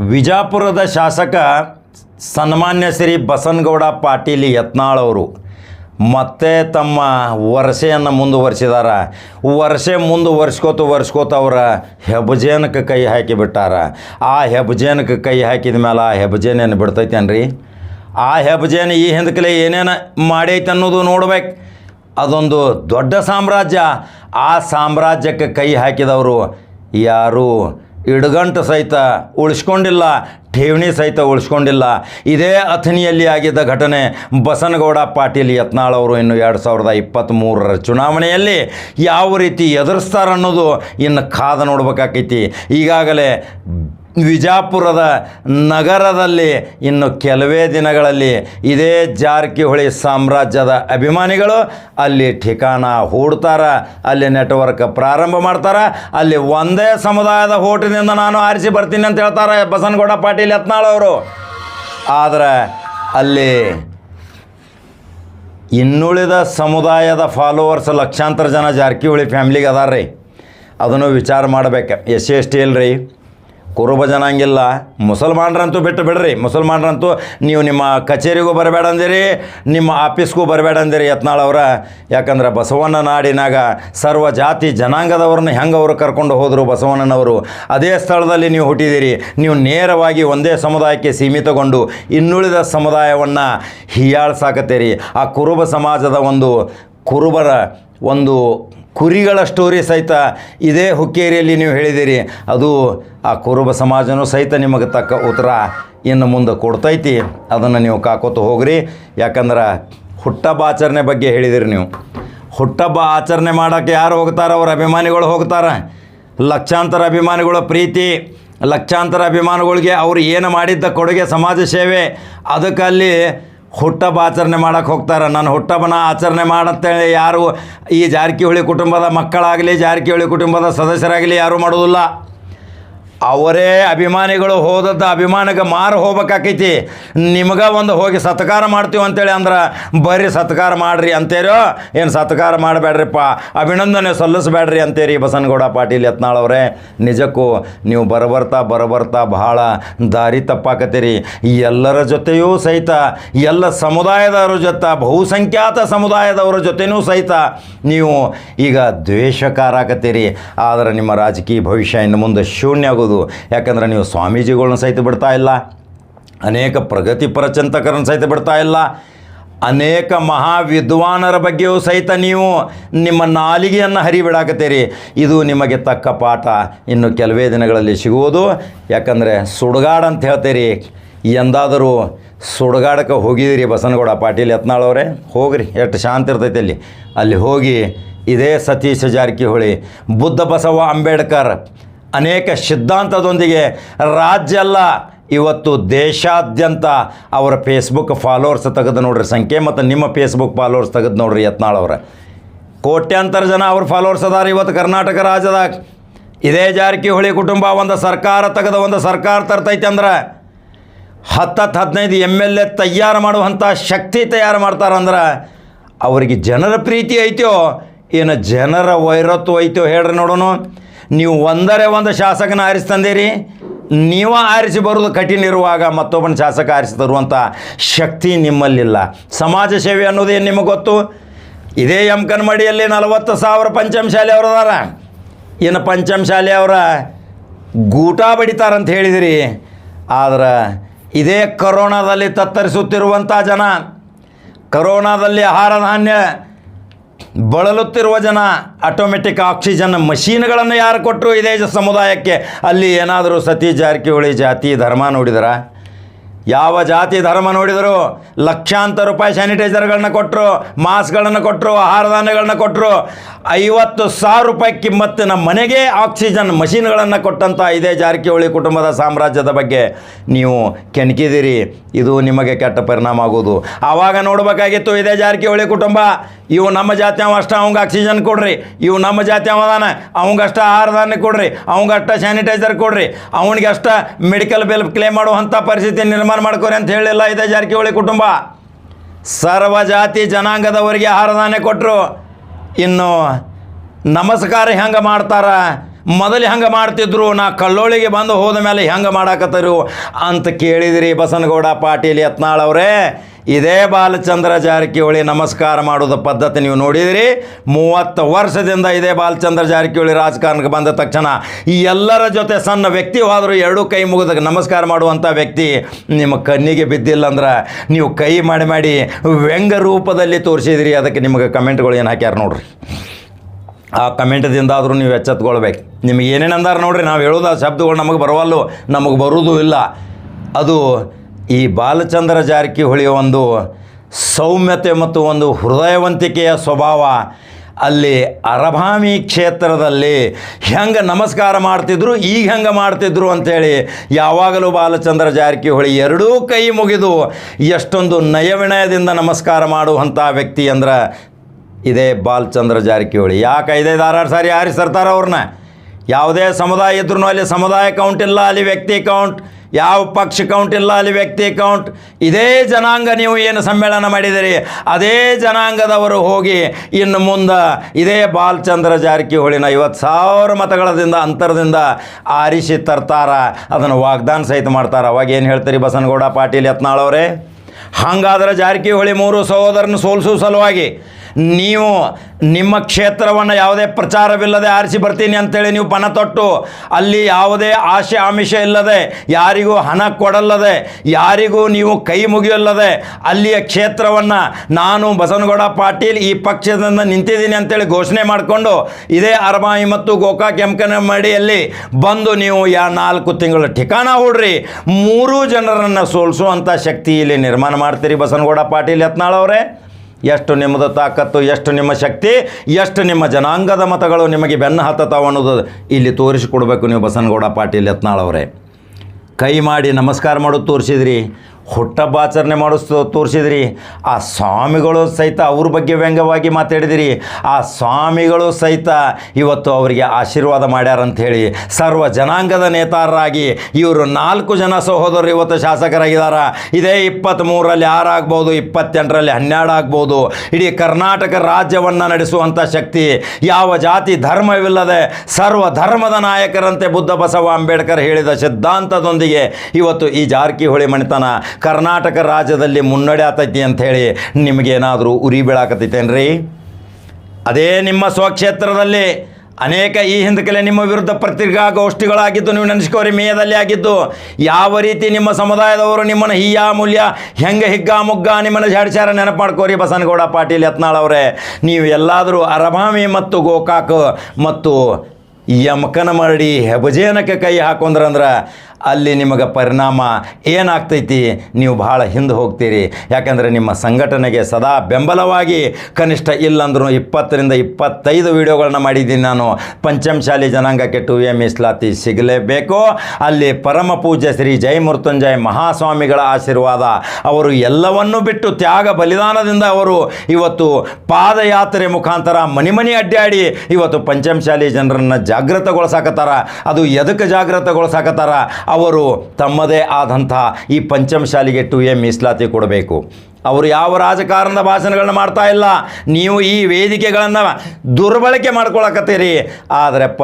ವಿಜಾಪುರದ ಶಾಸಕ ಸನ್ಮಾನ್ಯ ಶ್ರೀ ಬಸನಗೌಡ ಪಾಟೀಲ್ ಯತ್ನಾಳ್ ಅವರು ಮತ್ತೆ ತಮ್ಮ ವರ್ಷೆಯನ್ನು ಮುಂದುವರಿಸಿದಾರ. ವರ್ಷೆ ಮುಂದುವರ್ಸ್ಕೋತ ವರ್ಸ್ಕೋತ ಅವರ ಹೆಬ್ಬಜೇನಕ್ಕೆ ಕೈ ಹಾಕಿಬಿಟ್ಟಾರ ಆ ಹೆಬ್ಬಜೇನಕ್ಕೆ ಕೈ ಹಾಕಿದ ಮೇಲೆ ಆ ಹೆಬ್ಬಜೇನೇನು ಬಿಡ್ತೈತೇನ್ರಿ? ಆ ಹೆಬ್ಬಜೇನು ಈ ಹಿಂದಕಲೆ ಏನೇನು ಮಾಡೈತೆ ಅನ್ನೋದು ನೋಡ್ಬೇಕು. ಅದೊಂದು ದೊಡ್ಡ ಸಾಮ್ರಾಜ್ಯ. ಆ ಸಾಮ್ರಾಜ್ಯಕ್ಕೆ ಕೈ ಹಾಕಿದವರು ಯಾರು? ಇಡಗಂಟು ಸಹಿತ ಉಳಿಸ್ಕೊಂಡಿಲ್ಲ, ಠೇವಣಿ ಸಹಿತ ಉಳಿಸ್ಕೊಂಡಿಲ್ಲ. ಇದೇ ಅಥಣಿಯಲ್ಲಿ ಆಗಿದ್ದ ಘಟನೆ ಬಸನಗೌಡ ಪಾಟೀಲ್ ಯತ್ನಾಳ್ ಅವರು ಇನ್ನು ಎರಡು ಸಾವಿರದ ಇಪ್ಪತ್ತ್ಮೂರರ ಚುನಾವಣೆಯಲ್ಲಿ ಯಾವ ರೀತಿ ಎದುರಿಸ್ತಾರನ್ನೋದು ಇನ್ನು ಕಾದ ನೋಡ್ಬೇಕಾಕೈತಿ. ಈಗಾಗಲೇ ವಿಜಾಪುರದ ನಗರದಲ್ಲಿ ಇನ್ನು ಕೆಲವೇ ದಿನಗಳಲ್ಲಿ ಇದೇ ಜಾರಕಿಹೊಳಿ ಸಾಮ್ರಾಜ್ಯದ ಅಭಿಮಾನಿಗಳು ಅಲ್ಲಿ ಠಿಕಾಣ ಹೂಡ್ತಾರ, ಅಲ್ಲಿ ನೆಟ್ವರ್ಕ್ ಪ್ರಾರಂಭ ಮಾಡ್ತಾರ, ಅಲ್ಲಿ ಒಂದೇ ಸಮುದಾಯದ ಹೋಟಿನಿಂದ ನಾನು ಆರಿಸಿ ಬರ್ತೀನಿ ಅಂತ ಹೇಳ್ತಾರೆ ಬಸನಗೌಡ ಪಾಟೀಲ್ ಯತ್ನಾಳ್ ಅವರು. ಆದರೆ ಅಲ್ಲಿ ಇನ್ನುಳಿದ ಸಮುದಾಯದ ಫಾಲೋವರ್ಸ್ ಲಕ್ಷಾಂತರ ಜನ ಜಾರಕಿಹೊಳಿ ಫ್ಯಾಮ್ಲಿಗೆ ಅದಾರ ರೀ ಅದನ್ನು ವಿಚಾರ ಮಾಡಬೇಕು. ಎಸ್ ಸಿ ಎಸ್ ಇಲ್ರಿ. ಕುರುಬ ಜನಾಂಗಿಲ್ಲ ಮುಸಲ್ಮಾನರಂತೂ ಬಿಟ್ಟು ಬಿಡ್ರಿ. ಮುಸಲ್ಮಾನರಂತೂ ನೀವು ನಿಮ್ಮ ಕಚೇರಿಗೂ ಬರಬೇಡ ಅಂದಿರಿ ನಿಮ್ಮ ಆಫೀಸ್ಗೂ ಬರಬೇಡ ಅಂದಿರಿ ಯತ್ನಾಳ್ ಅವರ. ಯಾಕಂದ್ರೆ ಬಸವಣ್ಣ ನಾಡಿನಾಗ ಸರ್ವ ಜಾತಿ ಜನಾಂಗದವ್ರನ್ನ ಹೆಂಗೆ ಅವರು ಕರ್ಕೊಂಡು ಹೋದರು ಬಸವಣ್ಣನವರು? ಅದೇ ಸ್ಥಳದಲ್ಲಿ ನೀವು ಹುಟ್ಟಿದಿರಿ. ನೀವು ನೇರವಾಗಿ ಒಂದೇ ಸಮುದಾಯಕ್ಕೆ ಸೀಮಿತಗೊಂಡು ಇನ್ನುಳಿದ ಸಮುದಾಯವನ್ನು ಹೀಯಾಳ್ಸಾಕತ್ತೀರಿ. ಆ ಕುರುಬ ಸಮಾಜದ ಒಂದು ಕುರುಬರ ಒಂದು ಕುರಿಗಳ ಸ್ಟೋರಿ ಸಹಿತ ಇದೇ ಹುಕ್ಕೇರಿಯಲ್ಲಿ ನೀವು ಹೇಳಿದಿರಿ. ಅದು ಆ ಕುರುಬ ಸಮಾಜನೂ ಸಹಿತ ನಿಮಗೆ ತಕ್ಕ ಉತ್ತರ ಇನ್ನು ಮುಂದೆ ಕೊಡ್ತೈತಿ. ಅದನ್ನು ನೀವು ಕಾಕೋತ ಹೋಗ್ರಿ. ಯಾಕಂದ್ರೆ ಹುಟ್ಟಬ್ಬ ಆಚರಣೆ ಬಗ್ಗೆ ಹೇಳಿದಿರಿ ನೀವು. ಹುಟ್ಟಬ್ಬ ಆಚರಣೆ ಮಾಡೋಕ್ಕೆ ಯಾರು ಹೋಗ್ತಾರೆ ಅವ್ರ ಅಭಿಮಾನಿಗಳು ಹೋಗ್ತಾರೆ. ಲಕ್ಷಾಂತರ ಅಭಿಮಾನಿಗಳ ಪ್ರೀತಿ, ಲಕ್ಷಾಂತರ ಅಭಿಮಾನಿಗಳಿಗೆ ಅವರು ಏನು ಮಾಡಿದ್ದ ಕೊಡುಗೆ ಸಮಾಜ ಸೇವೆ ಅದಕ್ಕೆ ಅಲ್ಲಿ ಹುಟ್ಟಹಬ್ಬ ಆಚರಣೆ ಮಾಡೋಕ್ಕೆ ಹೋಗ್ತಾರೆ. ನಾನು ಹುಟ್ಟಬ್ಬನ ಆಚರಣೆ ಮಾಡಂತೇಳಿ ಯಾರು ಈ ಜಾರಕಿಹೊಳಿ ಕುಟುಂಬದ ಮಕ್ಕಳಾಗಲಿ, ಜಾರಕಿಹೊಳಿ ಕುಟುಂಬದ ಸದಸ್ಯರಾಗಲಿ ಯಾರೂ ಮಾಡೋದಿಲ್ಲ. ಅವರೇ ಅಭಿಮಾನಿಗಳು ಹೋದದ್ದು ಅಭಿಮಾನಕ್ಕೆ ಮಾರು ಹೋಗ್ಬೇಕಾಕೈತಿ. ನಿಮ್ಗೆ ಒಂದು ಹೋಗಿ ಸತ್ಕಾರ ಮಾಡ್ತೀವಿ ಅಂತೇಳಿ ಅಂದ್ರೆ ಬರೀ ಸತ್ಕಾರ ಮಾಡ್ರಿ ಅಂತೇರೋ. ಏನು ಸತ್ಕಾರ ಮಾಡಬೇಡ್ರಿಪ್ಪ. ಅಭಿನಂದನೆ ಸಲ್ಲಿಸಬೇಡ್ರಿ ಅಂತೇರಿ ಬಸನಗೌಡ ಪಾಟೀಲ್ ಯತ್ನಾಳವ್ರೆ ನಿಜಕ್ಕೂ ನೀವು ಬರಬರ್ತಾ ಬರಬರ್ತಾ ಬಹಳ ದಾರಿ ತಪ್ಪಾಕತ್ತೀರಿ. ಎಲ್ಲರ ಜೊತೆಯೂ ಸಹಿತ, ಎಲ್ಲ ಸಮುದಾಯದವರ ಜೊತೆ, ಬಹುಸಂಖ್ಯಾತ ಸಮುದಾಯದವರ ಜೊತೆನೂ ಸಹಿತ ನೀವು ಈಗ ದ್ವೇಷಕಾರಾಕತ್ತೀರಿ. ಆದರೆ ನಿಮ್ಮ ರಾಜಕೀಯ ಭವಿಷ್ಯ ಇನ್ನು ಮುಂದೆ ಶೂನ್ಯ ಯಾಕಂದ್ರೆ ನೀವು ಸ್ವಾಮೀಜಿಗಳನ್ನ ಸಹಿತ ಬಿಡ್ತಾ ಇಲ್ಲ, ಅನೇಕ ಪ್ರಗತಿಪರ ಚಿಂತಕರನ್ನು ಸಹಿತ ಬಿಡ್ತಾ ಇಲ್ಲ, ಅನೇಕ ಮಹಾವಿದ್ವಾನರ ಬಗ್ಗೆಯೂ ಸಹಿತ ನೀವು ನಿಮ್ಮ ನಾಲಿಗೆಯನ್ನು ಹರಿಬಿಡಾಕತ್ತೀರಿ. ಇದು ನಿಮಗೆ ತಕ್ಕ ಪಾಠ ಇನ್ನು ಕೆಲವೇ ದಿನಗಳಲ್ಲಿ ಸಿಗುವುದು. ಯಾಕಂದರೆ ಸುಡುಗಾಡು ಅಂತ ಹೇಳ್ತೀರಿ, ಎಂದಾದರೂ ಸುಡುಗಾಡಕ್ಕೆ ಹೋಗಿದ್ದೀರಿ ಬಸನಗೌಡ ಪಾಟೀಲ್ ಯತ್ನಾಳವರೇ ಹೋಗ್ರಿ, ಎಷ್ಟು ಶಾಂತಿ ಇರ್ತೈತೆ ಅಲ್ಲಿ. ಅಲ್ಲಿ ಹೋಗಿ ಇದೇ ಸತೀಶ ಜಾರಕಿಹೊಳಿ, ಬುದ್ಧ ಬಸವ ಅಂಬೇಡ್ಕರ್ ಅನೇಕ ಸಿದ್ಧಾಂತದೊಂದಿಗೆ ರಾಜ್ಯ ಅಲ್ಲ, ಇವತ್ತು ದೇಶಾದ್ಯಂತ ಅವರ ಫೇಸ್ಬುಕ್ ಫಾಲೋವರ್ಸ್ ತೆಗೆದು ನೋಡ್ರಿ, ಸಂಖ್ಯೆ ಮತ್ತು ನಿಮ್ಮ ಫೇಸ್ಬುಕ್ ಫಾಲೋವರ್ಸ್ ತೆಗೆದು ನೋಡ್ರಿ ಯತ್ನಾಳವ್ರ ಕೋಟ್ಯಾಂತರ ಜನ ಅವ್ರ ಫಾಲೋವರ್ಸ್ ಅದಾರ ಇವತ್ತು ಕರ್ನಾಟಕ ರಾಜ್ಯದಾಗ. ಇದೇ ಜಾರಕಿಹೊಳಿ ಕುಟುಂಬ, ಒಂದು ಸರ್ಕಾರ ತೆಗೆದ ಒಂದು ಸರ್ಕಾರ ತರ್ತೈತೆ ಅಂದ್ರೆ ಹತ್ತತ್ತು ಹದಿನೈದು ಎಂ ಎಲ್ ಎ ತಯಾರು ಮಾಡುವಂಥ ಶಕ್ತಿ ತಯಾರು ಮಾಡ್ತಾರಂದ್ರೆ ಅವರಿಗೆ ಜನರ ಪ್ರೀತಿ ಐತೋ, ಏನು ಜನರ ವೈರತ್ವ ಐತೋ ಹೇಳ್ರಿ ನೋಡೋಣ ನೀವು ಒಂದರೇ ಒಂದು ಶಾಸಕನ ಆರಿಸ್ತಂದಿರಿ, ನೀವ ಆರಿಸಿ ಬರೋದು ಕಠಿಣ ಇರುವಾಗ ಮತ್ತೊಬ್ಬನ ಶಾಸಕ ಆರಿಸಿ ತರುವಂಥ ಶಕ್ತಿ ನಿಮ್ಮಲ್ಲಿಲ್ಲ. ಸಮಾಜ ಸೇವೆ ಅನ್ನೋದೇನು ನಿಮಗೆ ಗೊತ್ತು? ಇದೇ ಎಂ ಕನ್ಮಡಿಯಲ್ಲಿ ನಲವತ್ತು ಸಾವಿರ ಪಂಚಮಶಾಲೆ ಅವರದಾರ ಇನ್ನು ಪಂಚಮಶಾಲೆ ಅವರ ಗೂಟ ಬಡಿತಾರಂತ ಹೇಳಿದಿರಿ. ಆದ್ರೆ ಇದೇ ಕರೋನಾದಲ್ಲಿ ತತ್ತರಿಸುತ್ತಿರುವಂಥ ಜನ, ಕರೋನಾದಲ್ಲಿ ಆಹಾರ ಧಾನ್ಯ ಬಳಲುತ್ತಿರುವ ಜನ ಆಟೋಮೆಟಿಕ್ ಆಕ್ಸಿಜನ್ ಮಷೀನ್ಗಳನ್ನು ಯಾರು ಕೊಟ್ಟರು ಇದೇ ಸಮುದಾಯಕ್ಕೆ. ಅಲ್ಲಿ ಏನಾದರೂ ಸತಿ ಜಾರಕಿಹೊಳಿ ಜಾತಿ ಧರ್ಮ ನೋಡಿದರ? ಯಾವ ಜಾತಿ ಧರ್ಮ ನೋಡಿದರು ಲಕ್ಷಾಂತರ ರೂಪಾಯಿ ಸ್ಯಾನಿಟೈಸರ್ಗಳನ್ನ ಕೊಟ್ಟರು ಮಾಸ್ಕ್ಗಳನ್ನು ಕೊಟ್ಟರು ಆಹಾರ ಧಾನ್ಯಗಳನ್ನ ಕೊಟ್ಟರು ಐವತ್ತು ಸಾವಿರ ರೂಪಾಯಿ ನಮ್ಮ ಮನೆಗೆ ಆಕ್ಸಿಜನ್ ಮಷೀನ್ಗಳನ್ನು ಕೊಟ್ಟಂಥ ಇದೇ ಜಾರಕಿಹೊಳಿ ಕುಟುಂಬದ ಸಾಮ್ರಾಜ್ಯದ ಬಗ್ಗೆ ನೀವು ಕೆಣಕಿದಿರಿ ಇದು ನಿಮಗೆ ಕೆಟ್ಟ ಪರಿಣಾಮ ಆಗೋದು. ಆವಾಗ ನೋಡಬೇಕಾಗಿತ್ತು ಇದೇ ಜಾರಕಿಹೊಳಿ ಕುಟುಂಬ, ಇವು ನಮ್ಮ ಜಾತಿ ಅವ ಅಷ್ಟ, ಅವಂಗೆ ಆಕ್ಸಿಜನ್ ಕೊಡ್ರಿ. ಇವು ನಮ್ಮ ಜಾತಿ ಅವದಾನ ಅವಂಗಷ್ಟ ಆಹಾರ ಧಾನ್ಯ ಕೊಡ್ರಿ ಅವಂಗಷ್ಟ ಸ್ಯಾನಿಟೈಸರ್ ಕೊಡ್ರಿ. ಅವನಿಗೆ ಅಷ್ಟ ಮೆಡಿಕಲ್ ಬಿಲ್ ಕ್ಲೇಮ್ ಮಾಡುವಂಥ ಪರಿಸ್ಥಿತಿ ನಿರ್ಮಾಣ ಮಾಡ್ಕೊರಿ ಅಂತ ಹೇಳಿಲ್ಲ ಇದೆ ಜಾರಕಿಹೊಳಿ ಕುಟುಂಬ. ಸರ್ವ ಜಾತಿ ಜನಾಂಗದವರಿಗೆ ಆಹಾರ ಧಾನ್ಯ ಕೊಟ್ಟರು ಇನ್ನು ನಮಸ್ಕಾರ ಹೆಂಗೆ ಮಾಡ್ತಾರ? ಮೊದಲು ಹೆಂಗೆ ಮಾಡ್ತಿದ್ರು? ನಾ ಕಲ್ಲೋಳಿಗೆ ಬಂದು ಹೋದ ಮೇಲೆ ಹೆಂಗೆ ಮಾಡಾಕತ್ತರು? ಅಂತ ಕೇಳಿದಿರಿ ಬಸನಗೌಡ ಪಾಟೀಲ್ ಯತ್ನಾಳ್ ಅವರೇ. ಇದೇ ಬಾಲಚಂದ್ರ ಜಾರಕಿಹೊಳಿ ನಮಸ್ಕಾರ ಮಾಡೋದು ಪದ್ಧತಿ ನೀವು ನೋಡಿದಿರಿ. ಮೂವತ್ತು ವರ್ಷದಿಂದ ಇದೇ ಬಾಲಚಂದ್ರ ಜಾರಕಿಹೊಳಿ ರಾಜಕಾರಣಕ್ಕೆ ಬಂದ ತಕ್ಷಣ ಈ ಎಲ್ಲರ ಜೊತೆ ಸಣ್ಣ ವ್ಯಕ್ತಿ ಹೋದರೂ, ಎರಡೂ ಕೈ ಮುಗಿದಾಗ ನಮಸ್ಕಾರ ಮಾಡುವಂಥ ವ್ಯಕ್ತಿ ನಿಮ್ಮ ಕಣ್ಣಿಗೆ ಬಿದ್ದಿಲ್ಲ ಅಂದ್ರೆ ನೀವು ಕೈ ಮಾಡಿ ಮಾಡಿ ವ್ಯಂಗ್ಯ ರೂಪದಲ್ಲಿ ತೋರಿಸಿದಿರಿ. ಅದಕ್ಕೆ ನಿಮಗೆ ಕಮೆಂಟ್ಗಳು ಏನು ಹಾಕ್ಯಾರ ನೋಡ್ರಿ. ಆ ಕಮೆಂಟ್ದಿಂದ ಆದರೂ ನೀವು ಎಚ್ಚೆತ್ಕೊಳ್ಬೇಕು. ನಿಮಗೆ ಏನೇನು ಅಂದಾರ ನೋಡ್ರಿ, ನಾವು ಹೇಳೋದು ಆ ಶಬ್ದಗಳು ನಮಗೆ ಬರವಲ್ಲು, ನಮಗೆ ಬರುವುದೂ ಇಲ್ಲ. ಅದು ಈ ಬಾಲಚಂದ್ರ ಜಾರಕಿಹೊಳಿಯ ಒಂದು ಸೌಮ್ಯತೆ ಮತ್ತು ಒಂದು ಹೃದಯವಂತಿಕೆಯ ಸ್ವಭಾವ. ಅಲ್ಲಿ ಅರಭಾಮಿ ಕ್ಷೇತ್ರದಲ್ಲಿ ಹೆಂಗೆ ನಮಸ್ಕಾರ ಮಾಡ್ತಿದ್ರು, ಈಗ ಹೆಂಗೆ ಮಾಡ್ತಿದ್ರು ಅಂಥೇಳಿ ಯಾವಾಗಲೂ ಬಾಲಚಂದ್ರ ಜಾರಕಿಹೊಳಿ ಎರಡೂ ಕೈ ಮುಗಿದು ಎಷ್ಟೊಂದು ನಯವಿನಯದಿಂದ ನಮಸ್ಕಾರ ಮಾಡುವಂಥ ವ್ಯಕ್ತಿ ಅಂದ್ರೆ ಇದೇ ಬಾಲಚಂದ್ರ ಜಾರಕಿಹೊಳಿ. ಯಾಕೆ ಐದೈದು ಸಾರಿ ಆರಿಸಿರ್ತಾರೆ ಅವ್ರನ್ನ? ಯಾವುದೇ ಸಮುದಾಯ ಇದ್ರೂ ಅಲ್ಲಿ ಸಮುದಾಯ ಕೌಂಟ್ ಇಲ್ಲ, ಅಲ್ಲಿ ವ್ಯಕ್ತಿ ಕೌಂಟ್ ಯಾವ ಪಕ್ಷ ಕೌಂಟ್ ಇಲ್ಲ, ಅಲ್ಲಿ ವ್ಯಕ್ತಿ ಕೌಂಟ್ ಇದೇ ಜನಾಂಗ ನೀವು ಏನು ಸಮ್ಮೇಳನ ಮಾಡಿದಿರಿ? ಅದೇ ಜನಾಂಗದವರು ಹೋಗಿ ಇನ್ನು ಮುಂದೆ ಇದೇ ಬಾಲಚಂದ್ರ ಜಾರಕಿಹೊಳಿನ ಐವತ್ತು ಸಾವಿರ ಮತಗಳದಿಂದ, ಅಂತರದಿಂದ ಆರಿಸಿ ತರ್ತಾರ. ಅದನ್ನು ವಾಗ್ದಾನ ಸಹಿತ ಮಾಡ್ತಾರೆ. ಅವಾಗ ಏನು ಹೇಳ್ತೀರಿ ಬಸನಗೌಡ ಪಾಟೀಲ್ ಯತ್ನಾಳ್ ಅವರೇ? ಹಾಗಾದ್ರೆ ಜಾರಕಿಹೊಳಿ ಮೂರು ಸಹೋದರನ ಸೋಲಿಸುವ ಸಲುವಾಗಿ. ನೀವು ನಿಮ್ಮ ಕ್ಷೇತ್ರವನ್ನು ಯಾವುದೇ ಪ್ರಚಾರವಿಲ್ಲದೆ ಆರಿಸಿ ಬರ್ತೀನಿ ಅಂತೇಳಿ ನೀವು ಪಣ ತೊಟ್ಟು, ಅಲ್ಲಿ ಯಾವುದೇ ಆಶೆ ಆಮಿಷ ಇಲ್ಲದೆ, ಯಾರಿಗೂ ಹಣ ಕೊಡಲ್ಲದೆ, ಯಾರಿಗೂ ನೀವು ಕೈ ಮುಗಿಯಲ್ಲದೆ, ಅಲ್ಲಿಯ ಕ್ಷೇತ್ರವನ್ನು ನಾನು ಬಸವನಗೌಡ ಪಾಟೀಲ್ ಈ ಪಕ್ಷದಿಂದ ನಿಂತಿದ್ದೀನಿ ಅಂತೇಳಿ ಘೋಷಣೆ ಮಾಡಿಕೊಂಡು, ಇದೇ ಅರಮಾಯಿ ಮತ್ತು ಗೋಕಾಕ್ ಎಮ್ಕನ ಮಡಿಯಲ್ಲಿ ಬಂದು ನೀವು ಯಾ ನಾಲ್ಕು ತಿಂಗಳ ಠಿಕಾಣ ಹೂಡ್ರಿ. ಮೂರು ಜನರನ್ನು ಸೋಲಿಸುವಂಥ ಶಕ್ತಿ ಇಲ್ಲಿ ನಿರ್ಮಾಣ ಮಾಡ್ತೀರಿ ಬಸವನಗೌಡ ಪಾಟೀಲ್ ಯತ್ನಾಳ್ ಅವರೇ. ಎಷ್ಟು ನಿಮ್ಮದು ತಾಕತ್ತು, ಎಷ್ಟು ನಿಮ್ಮ ಶಕ್ತಿ, ಎಷ್ಟು ನಿಮ್ಮ ಜನಾಂಗದ ಮತಗಳು ನಿಮಗೆ ಬೆನ್ನು ಹತ್ತತಾವ ಅನ್ನೋದು ಇಲ್ಲಿ ತೋರಿಸಿಕೊಡ್ಬೇಕು ನೀವು ಬಸನಗೌಡ ಪಾಟೀಲ್ ಯತ್ನಾಳ್ ಅವರೇ. ಕೈ ಮಾಡಿ ನಮಸ್ಕಾರ ಮಾಡೋದು ತೋರಿಸಿದ್ರಿ. ಹುಟ್ಟಬ್ಬಾಚರಣೆ ಮಾಡಿಸ್ತು ತೋರಿಸಿದ್ರಿ. ಆ ಸ್ವಾಮಿಗಳು ಸಹಿತ ಅವ್ರ ಬಗ್ಗೆ ವ್ಯಂಗ್ಯವಾಗಿ ಮಾತಾಡಿದಿರಿ. ಆ ಸ್ವಾಮಿಗಳು ಸಹಿತ ಇವತ್ತು ಅವರಿಗೆ ಆಶೀರ್ವಾದ ಮಾಡ್ಯಾರ ಅಂತ ಹೇಳಿ ಸರ್ವ ಜನಾಂಗದ ನೇತಾರರಾಗಿ ಇವರು ನಾಲ್ಕು ಜನ ಸಹೋದರರು ಇವತ್ತು ಶಾಸಕರಾಗಿದ್ದಾರೆ ಇದೇ ಇಪ್ಪತ್ತ್ಮೂರರಲ್ಲಿ ಮೂರರಲ್ಲಿ ಆಗ್ಬೋದು ಇಪ್ಪತ್ತೆಂಟರಲ್ಲಿ ಹನ್ನೆರಡು ಆಗ್ಬೋದು. ಇಡೀ ಕರ್ನಾಟಕ ರಾಜ್ಯವನ್ನು ನಡೆಸುವಂಥ ಶಕ್ತಿ, ಯಾವ ಜಾತಿ ಧರ್ಮವಿಲ್ಲದೆ ಸರ್ವ ಧರ್ಮದ ನಾಯಕರಂತೆ ಬುದ್ಧ ಬಸವ ಅಂಬೇಡ್ಕರ್ ಹೇಳಿದ ಸಿದ್ಧಾಂತದೊಂದಿಗೆ ಇವತ್ತು ಈ ಜಾರಕಿಹೊಳಿ ಮಣಿತನ ಕರ್ನಾಟಕ ರಾಜ್ಯದಲ್ಲಿ ಮುನ್ನಡೆ ಆತೈತಿ ಅಂಥೇಳಿ ನಿಮಗೇನಾದರೂ ಉರಿ ಬೀಳಾಕತ್ತೈತೇನ್ರಿ? ಅದೇ ನಿಮ್ಮ ಸ್ವಕ್ಷೇತ್ರದಲ್ಲಿ ಅನೇಕ ಈ ಹಿಂದಕಲೆ ನಿಮ್ಮ ವಿರುದ್ಧ ಪತ್ರಿಕಾಗೋಷ್ಠಿಗಳಾಗಿದ್ದು ನೀವು ನೆನೆಸ್ಕೋರಿ, ಮೇಯದಲ್ಲಿ ಆಗಿದ್ದು. ಯಾವ ರೀತಿ ನಿಮ್ಮ ಸಮುದಾಯದವರು ನಿಮ್ಮನ್ನು ಹೀಯಾ ಮೂಲ್ಯ, ಹೆಂಗೆ ಹಿಗ್ಗ ಮುಗ್ಗ ನಿಮ್ಮನ್ನು ಜಾಡ್ಸ್ಯಾರ ನೆನಪು ಮಾಡ್ಕೋರಿ ಬಸನಗೌಡ ಪಾಟೀಲ್ ಯತ್ನಾಳ್ ಅವರೇ. ನೀವು ಎಲ್ಲಾದರೂ ಅರಭಾಮಿ ಮತ್ತು ಗೋಕಾಕ್ ಮತ್ತು ಯಮಕನ ಮರಡಿ ಹೆಬಜೇನಕ್ಕೆ ಕೈ ಹಾಕೊಂಡ್ರಂದ್ರೆ ಅಲ್ಲಿ ನಿಮಗೆ ಪರಿಣಾಮ ಏನಾಗ್ತೈತಿ? ನೀವು ಭಾಳ ಹಿಂದೆ ಹೋಗ್ತೀರಿ. ಯಾಕಂದರೆ ನಿಮ್ಮ ಸಂಘಟನೆಗೆ ಸದಾ ಬೆಂಬಲವಾಗಿ ಕನಿಷ್ಠ ಇಲ್ಲಂದ್ರೂ ಇಪ್ಪತ್ತರಿಂದ ಇಪ್ಪತ್ತೈದು ವಿಡಿಯೋಗಳನ್ನ ಮಾಡಿದ್ದೀನಿ ನಾನು. ಪಂಚಮಶಾಲಿ ಜನಾಂಗಕ್ಕೆ ಟು ಎ ಮೀಸಲಾತಿ ಸಿಗಲೇಬೇಕು. ಅಲ್ಲಿ ಪರಮ ಪೂಜ್ಯ ಶ್ರೀ ಜೈ ಮೃತ್ಯುಂಜಯ ಮಹಾಸ್ವಾಮಿಗಳ ಆಶೀರ್ವಾದ. ಅವರು ಎಲ್ಲವನ್ನೂ ಬಿಟ್ಟು ತ್ಯಾಗ ಬಲಿದಾನದಿಂದ ಅವರು ಇವತ್ತು ಪಾದಯಾತ್ರೆ ಮುಖಾಂತರ ಮನೆ ಮನಿ ಅಡ್ಡಾಡಿ ಇವತ್ತು ಪಂಚಮಶಾಲಿ ಜನರನ್ನು ಜಾಗೃತಗೊಳಿಸಾಕತ್ತಾರ. ಅದು ಎದಕ್ಕೆ ಜಾಗೃತಗೊಳಿಸಾಕತ್ತಾರ? ಅವರು ತಮ್ಮದೇ ಆದಂಥ ಈ ಪಂಚಮಶಾಲಿಗೆ ಟು ಎ ಮೀಸಲಾತಿ ಕೊಡಬೇಕು. ಅವರು ಯಾವ ರಾಜಕಾರಣದ ಭಾಷಣಗಳನ್ನ ಮಾಡ್ತಾ ಇಲ್ಲ. ನೀವು ಈ ವೇದಿಕೆಗಳನ್ನು ದುರ್ಬಳಕೆ ಮಾಡ್ಕೊಳಕತ್ತೀರಿ. ಆದರೆ ಪ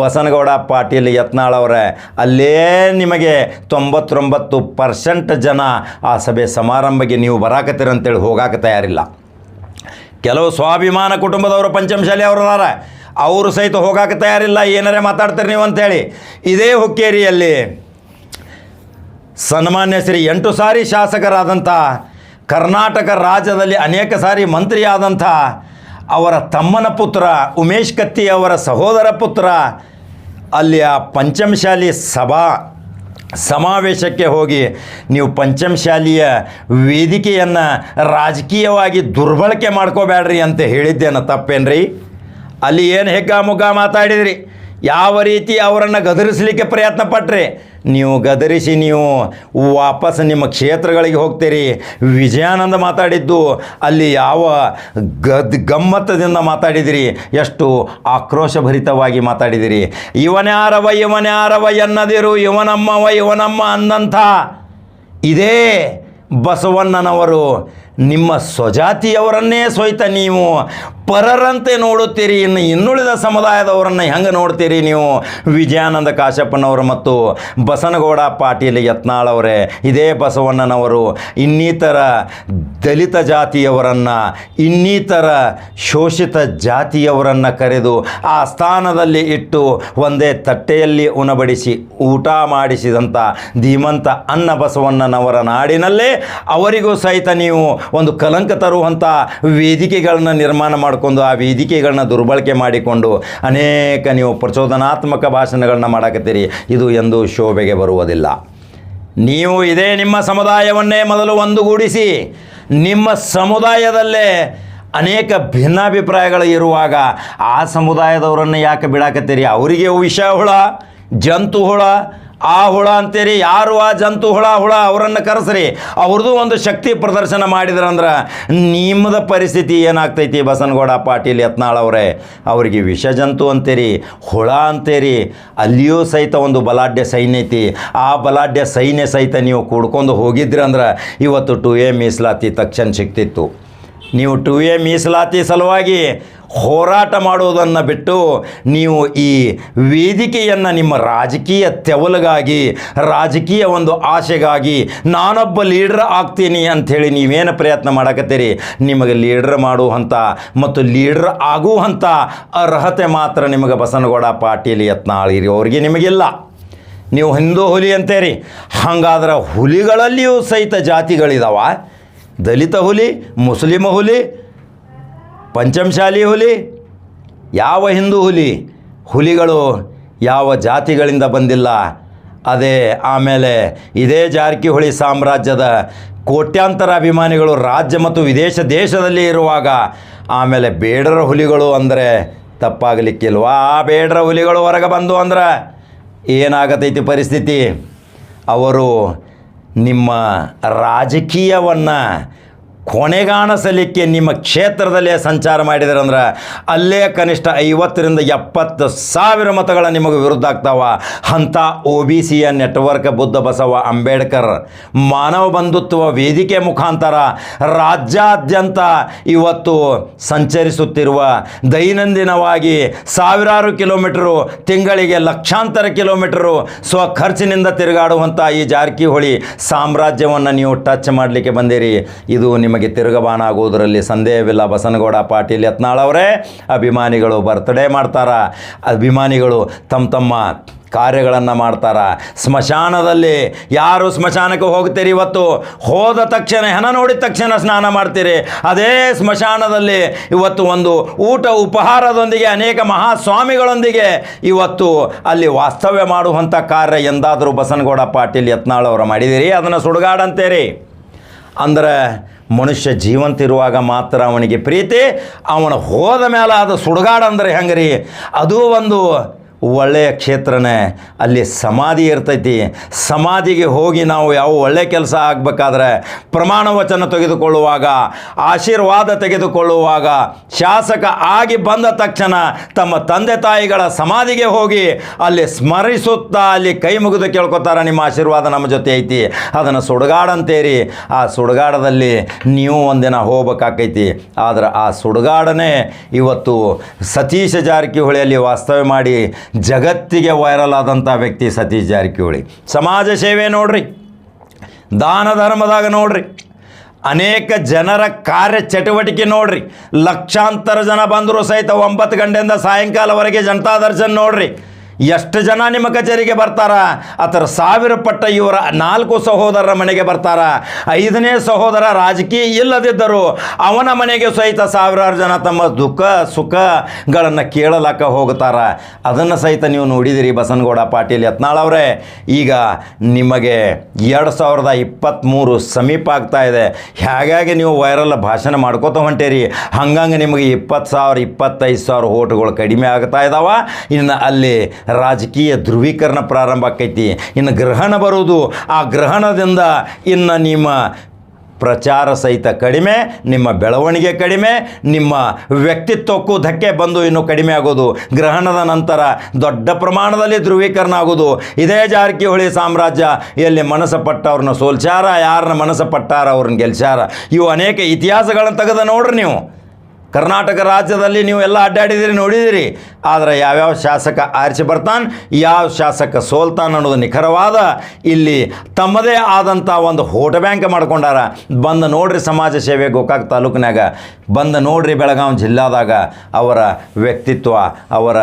ಬಸನಗೌಡ ಪಾಟೀಲ್ ಯತ್ನಾಳ್ ಅವರೇ, ಅಲ್ಲೇ ನಿಮಗೆ ತೊಂಬತ್ತೊಂಬತ್ತು ಪರ್ಸೆಂಟ್ ಜನ ಆ ಸಭೆ ಸಮಾರಂಭಕ್ಕೆ ನೀವು ಬರಾಕತ್ತೀರಂತೇಳಿ ಹೋಗಾಕ ತಯಾರಿಲ್ಲ. ಕೆಲವು ಸ್ವಾಭಿಮಾನ ಕುಟುಂಬದವರು ಪಂಚಮಶಾಲಿ ಅವರು ಅದಾರ ಅವರು ಸಹಿತ ಹೋಗಕ್ಕೆ ತಯಾರಿಲ್ಲ, ಏನಾರೇ ಮಾತಾಡ್ತೀರಿ ನೀವು ಅಂತೇಳಿ ಇದೇ ಹುಕ್ಕೇರಿಯಲ್ಲಿ ಸನ್ಮಾನ್ಯ ಶ್ರೀ ಎಂಟು ಸಾರಿ ಶಾಸಕರಾದಂಥ ಕರ್ನಾಟಕ ರಾಜ್ಯದಲ್ಲಿ ಅನೇಕ ಸಾರಿ ಮಂತ್ರಿಯಾದಂಥ ಅವರ ತಮ್ಮನ ಪುತ್ರ ಉಮೇಶ್ ಕತ್ತಿ ಅವರ ಸಹೋದರ ಪುತ್ರ ಅಲ್ಲಿಯ ಪಂಚಮಶಾಲಿ ಸಭಾ ಸಮಾವೇಶಕ್ಕೆ ಹೋಗಿ ನೀವು ಪಂಚಮಶಾಲಿಯ ವೇದಿಕೆಯನ್ನು ರಾಜಕೀಯವಾಗಿ ದುರ್ಬಳಕೆ ಮಾಡ್ಕೋಬೇಡ್ರಿ ಅಂತ ಹೇಳಿದ್ದೇನೆ ತಪ್ಪೇನ್ರಿ? ಅಲ್ಲಿ ಏನು ಹೆಗ್ಗ ಮುಗ್ಗ ಮಾತಾಡಿದ್ರಿ? ಯಾವ ರೀತಿ ಅವರನ್ನು ಗದರಿಸಲಿಕ್ಕೆ ಪ್ರಯತ್ನ ಪಟ್ಟರೆ ನೀವು ಗದರಿಸಿ ನೀವು ವಾಪಸ್ ನಿಮ್ಮ ಕ್ಷೇತ್ರಗಳಿಗೆ ಹೋಗ್ತೀರಿ. ವಿಜಯಾನಂದ ಮಾತಾಡಿದ್ದು, ಅಲ್ಲಿ ಯಾವ ಗದ್ ಗಮ್ಮತ್ತದಿಂದ ಮಾತಾಡಿದಿರಿ. ಎಷ್ಟು ಆಕ್ರೋಶಭರಿತವಾಗಿ ಮಾತಾಡಿದಿರಿ. ಇವನ್ಯಾರವ ಇವನ್ಯಾರವ ಎನ್ನದಿರು, ಇವನಮ್ಮವ, ಇವನಮ್ಮ ಅಂದಂಥ ಇದೇ ಬಸವಣ್ಣನವರು. ನಿಮ್ಮ ಸ್ವಜಾತಿಯವರನ್ನೇ ಸೋಯ್ತ ನೀವು. ಪರರಂತೆ ನೋಡುತ್ತೀರಿ. ಇನ್ನು ಇನ್ನುಳಿದ ಸಮುದಾಯದವರನ್ನು ಹೆಂಗೆ ನೋಡ್ತೀರಿ ನೀವು? ವಿಜಯಾನಂದ ಕಾಶಪ್ಪನವರು ಮತ್ತು ಬಸನಗೌಡ ಪಾಟೀಲ್ ಯತ್ನಾಳವರೇ ಇದೇ ಬಸವಣ್ಣನವರು. ಇನ್ನಿತರ ದಲಿತ ಜಾತಿಯವರನ್ನು, ಇನ್ನಿತರ ಶೋಷಿತ ಜಾತಿಯವರನ್ನು ಕರೆದು ಆ ಸ್ಥಾನದಲ್ಲಿ ಇಟ್ಟು ಒಂದೇ ತಟ್ಟೆಯಲ್ಲಿ ಉಣಬಡಿಸಿ ಊಟ ಮಾಡಿಸಿದಂಥ ಧೀಮಂತ ಅನ್ನ ಬಸವಣ್ಣನವರ ನಾಡಿನಲ್ಲೇ ಅವರಿಗೂ ಸಹಿತ ನೀವು ಒಂದು ಕಲಂಕ ತರುವಂಥ ವೇದಿಕೆಗಳನ್ನು ನಿರ್ಮಾಣ ಮಾಡಿಕೊಂಡು ಆ ವೇದಿಕೆಗಳನ್ನ ದುರ್ಬಳಕೆ ಮಾಡಿಕೊಂಡು ಅನೇಕ ನೀವು ಪ್ರಚೋದನಾತ್ಮಕ ಭಾಷಣಗಳನ್ನ ಮಾಡಕತ್ತೀರಿ. ಇದು ಎಂದು ಶೋಭೆಗೆ ಬರುವುದಿಲ್ಲ. ನೀವು ಇದೇ ನಿಮ್ಮ ಸಮುದಾಯವನ್ನೇ ಮೊದಲು ಒಂದುಗೂಡಿಸಿ. ನಿಮ್ಮ ಸಮುದಾಯದಲ್ಲೇ ಅನೇಕ ಭಿನ್ನಾಭಿಪ್ರಾಯಗಳು ಇರುವಾಗ ಆ ಸಮುದಾಯದವರನ್ನು ಯಾಕೆ ಬಿಡಾಕತ್ತೀರಿ? ಅವರಿಗೆ ವಿಷ ಹುಳ ಜಂತು ಹುಳ ಆ ಹುಳ ಅಂತೀರಿ, ಯಾರು ಆ ಜಂತು ಹುಳ ಹುಳ ಅವರನ್ನು ಕರೆಸ್ರಿ. ಅವ್ರದ್ದು ಒಂದು ಶಕ್ತಿ ಪ್ರದರ್ಶನ ಮಾಡಿದ್ರಂದ್ರೆ ನಿಮ್ಮದ ಪರಿಸ್ಥಿತಿ ಏನಾಗ್ತೈತಿ ಬಸನಗೌಡ ಪಾಟೀಲ್ ಯತ್ನಾಳ್ ಅವರೇ? ಅವರಿಗೆ ವಿಷ ಜಂತು ಅಂತೀರಿ, ಹುಳ ಅಂತೀರಿ, ಅಲ್ಲಿಯೂ ಸಹಿತ ಒಂದು ಬಲಾಢ್ಯ ಸೈನ್ಯ ಐತಿ. ಆ ಬಲಾಢ್ಯ ಸೈನ್ಯ ಸಹಿತ ನೀವು ಕೂಡ್ಕೊಂಡು ಹೋಗಿದ್ರಿ ಅಂದ್ರೆ ಇವತ್ತು ಟು ಎ ಮೀಸಲಾತಿ ತಕ್ಷಣ ಸಿಗ್ತಿತ್ತು. ನೀವು ಟು ಎ ಮೀಸಲಾತಿ ಸಲುವಾಗಿ ಹೋರಾಟ ಮಾಡುವುದನ್ನು ಬಿಟ್ಟು ನೀವು ಈ ವೇದಿಕೆಯನ್ನು ನಿಮ್ಮ ರಾಜಕೀಯ ತೆವಲಿಗಾಗಿ, ರಾಜಕೀಯ ಒಂದು ಆಸೆಗಾಗಿ ನಾನೊಬ್ಬ ಲೀಡ್ರ್ ಆಗ್ತೀನಿ ಅಂಥೇಳಿ ನೀವೇನು ಪ್ರಯತ್ನ ಮಾಡಕತ್ತೀರಿ? ನಿಮಗೆ ಲೀಡ್ರ್ ಮಾಡುವಂಥ ಮತ್ತು ಲೀಡ್ರ್ ಆಗುವಂಥ ಅರ್ಹತೆ ಮಾತ್ರ ನಿಮಗೆ ಬಸನಗೌಡ ಪಾಟೀಲ್ ಯತ್ನಾಳಿರಿ ಅವ್ರಿಗೆ ನಿಮಗಿಲ್ಲ. ನೀವು ಹಿಂದೂ ಹುಲಿ ಅಂತೀರಿ. ಹಾಗಾದ್ರೆ ಹುಲಿಗಳಲ್ಲಿಯೂ ಸಹಿತ ಜಾತಿಗಳಿದಾವ. ದಲಿತ ಹುಲಿ, ಮುಸ್ಲಿಮ ಹುಲಿ, ಪಂಚಮಶಾಲಿ ಹುಲಿ, ಯಾವ ಹಿಂದೂ ಹುಲಿ, ಹುಲಿಗಳು ಯಾವ ಜಾತಿಗಳಿಂದ ಬಂದಿಲ್ಲ. ಅದೇ ಆಮೇಲೆ ಇದೇ ಜಾರಕಿಹೊಳಿ ಸಾಮ್ರಾಜ್ಯದ ಕೋಟ್ಯಾಂತರ ಅಭಿಮಾನಿಗಳು ರಾಜ್ಯ ಮತ್ತು ವಿದೇಶ ದೇಶದಲ್ಲಿ ಇರುವಾಗ ಆಮೇಲೆ ಬೇಡರ ಹುಲಿಗಳು ಅಂದರೆ ತಪ್ಪಾಗಲಿಕ್ಕಿಲ್ವಾ ಆ ಬೇಡರ ಹುಲಿಗಳು ಹೊರಗೆ ಬಂದು ಅಂದ್ರೆ ಏನಾಗತೈತಿ ಪರಿಸ್ಥಿತಿ? ಅವರು ನಿಮ್ಮ ರಾಜಕೀಯವನ್ನು ಕೊನೆಗಾಣಿಸಲಿಕ್ಕೆ ನಿಮ್ಮ ಕ್ಷೇತ್ರದಲ್ಲೇ ಸಂಚಾರ ಮಾಡಿದ್ರಂದ್ರೆ ಅಲ್ಲೇ ಕನಿಷ್ಠ ಐವತ್ತರಿಂದ ಎಪ್ಪತ್ತು ಸಾವಿರ ಮತಗಳ ನಿಮಗೆ ವಿರುದ್ಧ ಆಗ್ತಾವ. ಅಂಥ ಒ ಬಿ ಸಿಯ ನೆಟ್ವರ್ಕ್ ಬುದ್ಧ ಬಸವ ಅಂಬೇಡ್ಕರ್ ಮಾನವ ಬಂಧುತ್ವ ವೇದಿಕೆ ಮುಖಾಂತರ ರಾಜ್ಯಾದ್ಯಂತ ಇವತ್ತು ಸಂಚರಿಸುತ್ತಿರುವ ದೈನಂದಿನವಾಗಿ ಸಾವಿರಾರು ಕಿಲೋಮೀಟರು ತಿಂಗಳಿಗೆ ಲಕ್ಷಾಂತರ ಕಿಲೋಮೀಟರು ಸ್ವ ಖರ್ಚಿನಿಂದ ತಿರುಗಾಡುವಂಥ ಈ ಜಾರಕಿಹೊಳಿ ಸಾಮ್ರಾಜ್ಯವನ್ನು ನೀವು ಟಚ್ ಮಾಡಲಿಕ್ಕೆ ಬಂದಿರಿ. ಇದು ನಿಮಗೆ ತಿರುಗಬಾಣ ಆಗುವುದರಲ್ಲಿ ಸಂದೇಹವಿಲ್ಲ. ಬಸನಗೌಡ ಪಾಟೀಲ್ ಯತ್ನಾಳ್ ಅವರೇ, ಅಭಿಮಾನಿಗಳು ಬರ್ತ್ಡೇ ಮಾಡ್ತಾರ? ಅಭಿಮಾನಿಗಳು ತಮ್ಮ ತಮ್ಮ ಕಾರ್ಯಗಳನ್ನು ಮಾಡ್ತಾರ? ಸ್ಮಶಾನದಲ್ಲಿ ಯಾರು ಸ್ಮಶಾನಕ್ಕೆ ಹೋಗ್ತೀರಿ ಇವತ್ತು? ಹೋದ ತಕ್ಷಣ, ಹೆಣ ನೋಡಿದ ತಕ್ಷಣ ಸ್ನಾನ ಮಾಡ್ತೀರಿ. ಅದೇ ಸ್ಮಶಾನದಲ್ಲಿ ಇವತ್ತು ಒಂದು ಊಟ ಉಪಹಾರದೊಂದಿಗೆ, ಅನೇಕ ಮಹಾಸ್ವಾಮಿಗಳೊಂದಿಗೆ ಇವತ್ತು ಅಲ್ಲಿ ವಾಸ್ತವ್ಯ ಮಾಡುವಂಥ ಕಾರ್ಯ ಎಂದಾದರೂ ಬಸನಗೌಡ ಪಾಟೀಲ್ ಯತ್ನಾಳ್ ಅವರು ಮಾಡಿದಿರಿ? ಅದನ್ನು ಸುಡುಗಾಡಂತೀರಿ. ಅಂದ್ರೆ ಮನುಷ್ಯ ಜೀವಂತಿರುವಾಗ ಮಾತ್ರ ಅವನಿಗೆ ಪ್ರೀತಿ ಅವನು ಹೋದ ಮೇಲೆ ಅದು ಸುಡುಗಾಡಂದರೆ ಹೆಂಗ್ರಿ? ಅದು ಒಂದು ಒಳ್ಳೆಯ ಕ್ಷೇತ್ರನೇ, ಅಲ್ಲಿ ಸಮಾಧಿ ಇರ್ತೈತಿ. ಸಮಾಧಿಗೆ ಹೋಗಿ ನಾವು ಯಾವ ಒಳ್ಳೆಯ ಕೆಲಸ ಆಗಬೇಕಾದ್ರೆ ಪ್ರಮಾಣ ವಚನ ತೆಗೆದುಕೊಳ್ಳುವಾಗ, ಆಶೀರ್ವಾದ ತೆಗೆದುಕೊಳ್ಳುವಾಗ, ಶಾಸಕ ಆಗಿ ಬಂದ ತಕ್ಷಣ ತಮ್ಮ ತಂದೆ ತಾಯಿಗಳ ಸಮಾಧಿಗೆ ಹೋಗಿ ಅಲ್ಲಿ ಸ್ಮರಿಸುತ್ತಾ ಅಲ್ಲಿ ಕೈ ಮುಗಿದು ಕೇಳ್ಕೊತಾರೆ, ನಿಮ್ಮ ಆಶೀರ್ವಾದ ನಮ್ಮ ಜೊತೆ ಐತಿ. ಅದನ್ನು ಸುಡುಗಾಡಂತೇರಿ. ಆ ಸುಡುಗಾಡದಲ್ಲಿ ನೀವು ಒಂದಿನ ಹೋಗ್ಬೇಕಾಕೈತಿ. ಆದ್ರೆ ಆ ಸುಡುಗಾಡನೇ ಇವತ್ತು ಸತೀಶ ಜಾರಕಿಹೊಳಿಯಲ್ಲಿ ವಾಸ್ತವ್ಯ ಮಾಡಿ ಜಗತ್ತಿಗೆ ವೈರಲ್ ಆದಂಥ ವ್ಯಕ್ತಿ ಸತೀಶ್ ಜಾರಕಿಹೊಳಿ. ಸಮಾಜ ಸೇವೆ ನೋಡ್ರಿ. ದಾನ ಧರ್ಮದಾಗ ನೋಡ್ರಿ. ಅನೇಕ ಜನರ ಕಾರ್ಯ ಚಟುವಟಿಕೆ ನೋಡ್ರಿ. ಲಕ್ಷಾಂತರ ಜನ ಬಂದರೂ ಸಹಿತ ಒಂಬತ್ತು ಗಂಟೆಯಿಂದ ಸಾಯಂಕಾಲವರೆಗೆ ಜನತಾ ದರ್ಶನ್ ನೋಡ್ರಿ. ಎಷ್ಟು ಜನ ನಿಮ್ಮ ಕಚೇರಿಗೆ ಬರ್ತಾರ? ಅದರ ಸಾವಿರ ಪಟ್ಟ ಇವರ ನಾಲ್ಕು ಸಹೋದರರ ಮನೆಗೆ ಬರ್ತಾರ. ಐದನೇ ಸಹೋದರ ರಾಜಕೀಯ ಇಲ್ಲದಿದ್ದರು ಅವನ ಮನೆಗೆ ಸಹಿತ ಸಾವಿರಾರು ಜನ ತಮ್ಮ ದುಃಖ, ಸುಖಗಳನ್ನು ಕೇಳಲಕ್ಕ ಹೋಗ್ತಾರ ಅದನ್ನು ಸಹಿತ ನೀವು ನೋಡಿದಿರಿ ಬಸನಗೌಡ ಪಾಟೀಲ್ ಯತ್ನಾಳ್ ಅವರೇ. ಈಗ ನಿಮಗೆ ಎರಡು ಸಾವಿರದ ಇಪ್ಪತ್ತ್ಮೂರು ಸಮೀಪ ಆಗ್ತಾ ಇದೆ. ಹೇಗಾಗಿ ನೀವು ವೈರಲ್ ಭಾಷಣ ಮಾಡ್ಕೋತ ಹೊಂಟೇರಿ? ಹಂಗಂಗೆ ನಿಮಗೆ ಇಪ್ಪತ್ತು ಸಾವಿರ, ಇಪ್ಪತ್ತೈದು ಸಾವಿರ ಓಟುಗಳು ಕಡಿಮೆ ಆಗ್ತಾ ಇದ್ದಾವೆ ಇನ್ನು ಅಲ್ಲಿ ರಾಜಕೀಯ ಧ್ರುವೀಕರಣ ಪ್ರಾರಂಭ ಆಕೈತಿ. ಇನ್ನು ಗ್ರಹಣ ಬರುವುದು, ಆ ಗ್ರಹಣದಿಂದ ಇನ್ನು ನಿಮ್ಮ ಪ್ರಚಾರ ಸಹಿತ ಕಡಿಮೆ, ನಿಮ್ಮ ಬೆಳವಣಿಗೆ ಕಡಿಮೆ, ನಿಮ್ಮ ವ್ಯಕ್ತಿತ್ವಕ್ಕೂ ಧಕ್ಕೆ ಬಂದು ಇನ್ನು ಕಡಿಮೆ ಆಗೋದು. ಗ್ರಹಣದ ನಂತರ ದೊಡ್ಡ ಪ್ರಮಾಣದಲ್ಲಿ ಧ್ರುವೀಕರಣ ಆಗೋದು. ಇದೇ ಜಾರಕಿಹೊಳಿ ಸಾಮ್ರಾಜ್ಯ, ಎಲ್ಲಿ ಮನಸ್ಸು ಪಟ್ಟವ್ರನ್ನ ಸೋಲ್ಸ್ಯಾರ, ಯಾರನ್ನ ಮನಸ್ಸು ಪಟ್ಟಾರ ಅವ್ರನ್ನ ಗೆಲ್ಸ್ಯಾರ. ಇವು ಅನೇಕ ಇತಿಹಾಸಗಳನ್ನು ತೆಗೆದ ನೋಡ್ರಿ ನೀವು. ಕರ್ನಾಟಕ ರಾಜ್ಯದಲ್ಲಿ ನೀವು ಎಲ್ಲ ಅಡ್ಡಾಡಿದಿರಿ ನೋಡಿದಿರಿ ಆದರೆ ಯಾವ್ಯಾವ ಶಾಸಕ ಆರಿಸಿ ಬರ್ತಾನೆ, ಯಾವ ಶಾಸಕ ಸೋಲ್ತಾನ ಅನ್ನೋದು ನಿಖರವಾದ ಇಲ್ಲಿ ತಮ್ಮದೇ ಆದಂಥ ಒಂದು ಹೋಟ ಬ್ಯಾಂಕ್ ಮಾಡ್ಕೊಂಡಾರ. ಬಂದು ನೋಡ್ರಿ ಸಮಾಜ ಸೇವೆ ಗೋಕಾಕ್ ತಾಲೂಕಿನಾಗ. ಬಂದು ನೋಡ್ರಿ ಬೆಳಗಾವಿ ಜಿಲ್ಲಾದಾಗ ಅವರ ವ್ಯಕ್ತಿತ್ವ, ಅವರ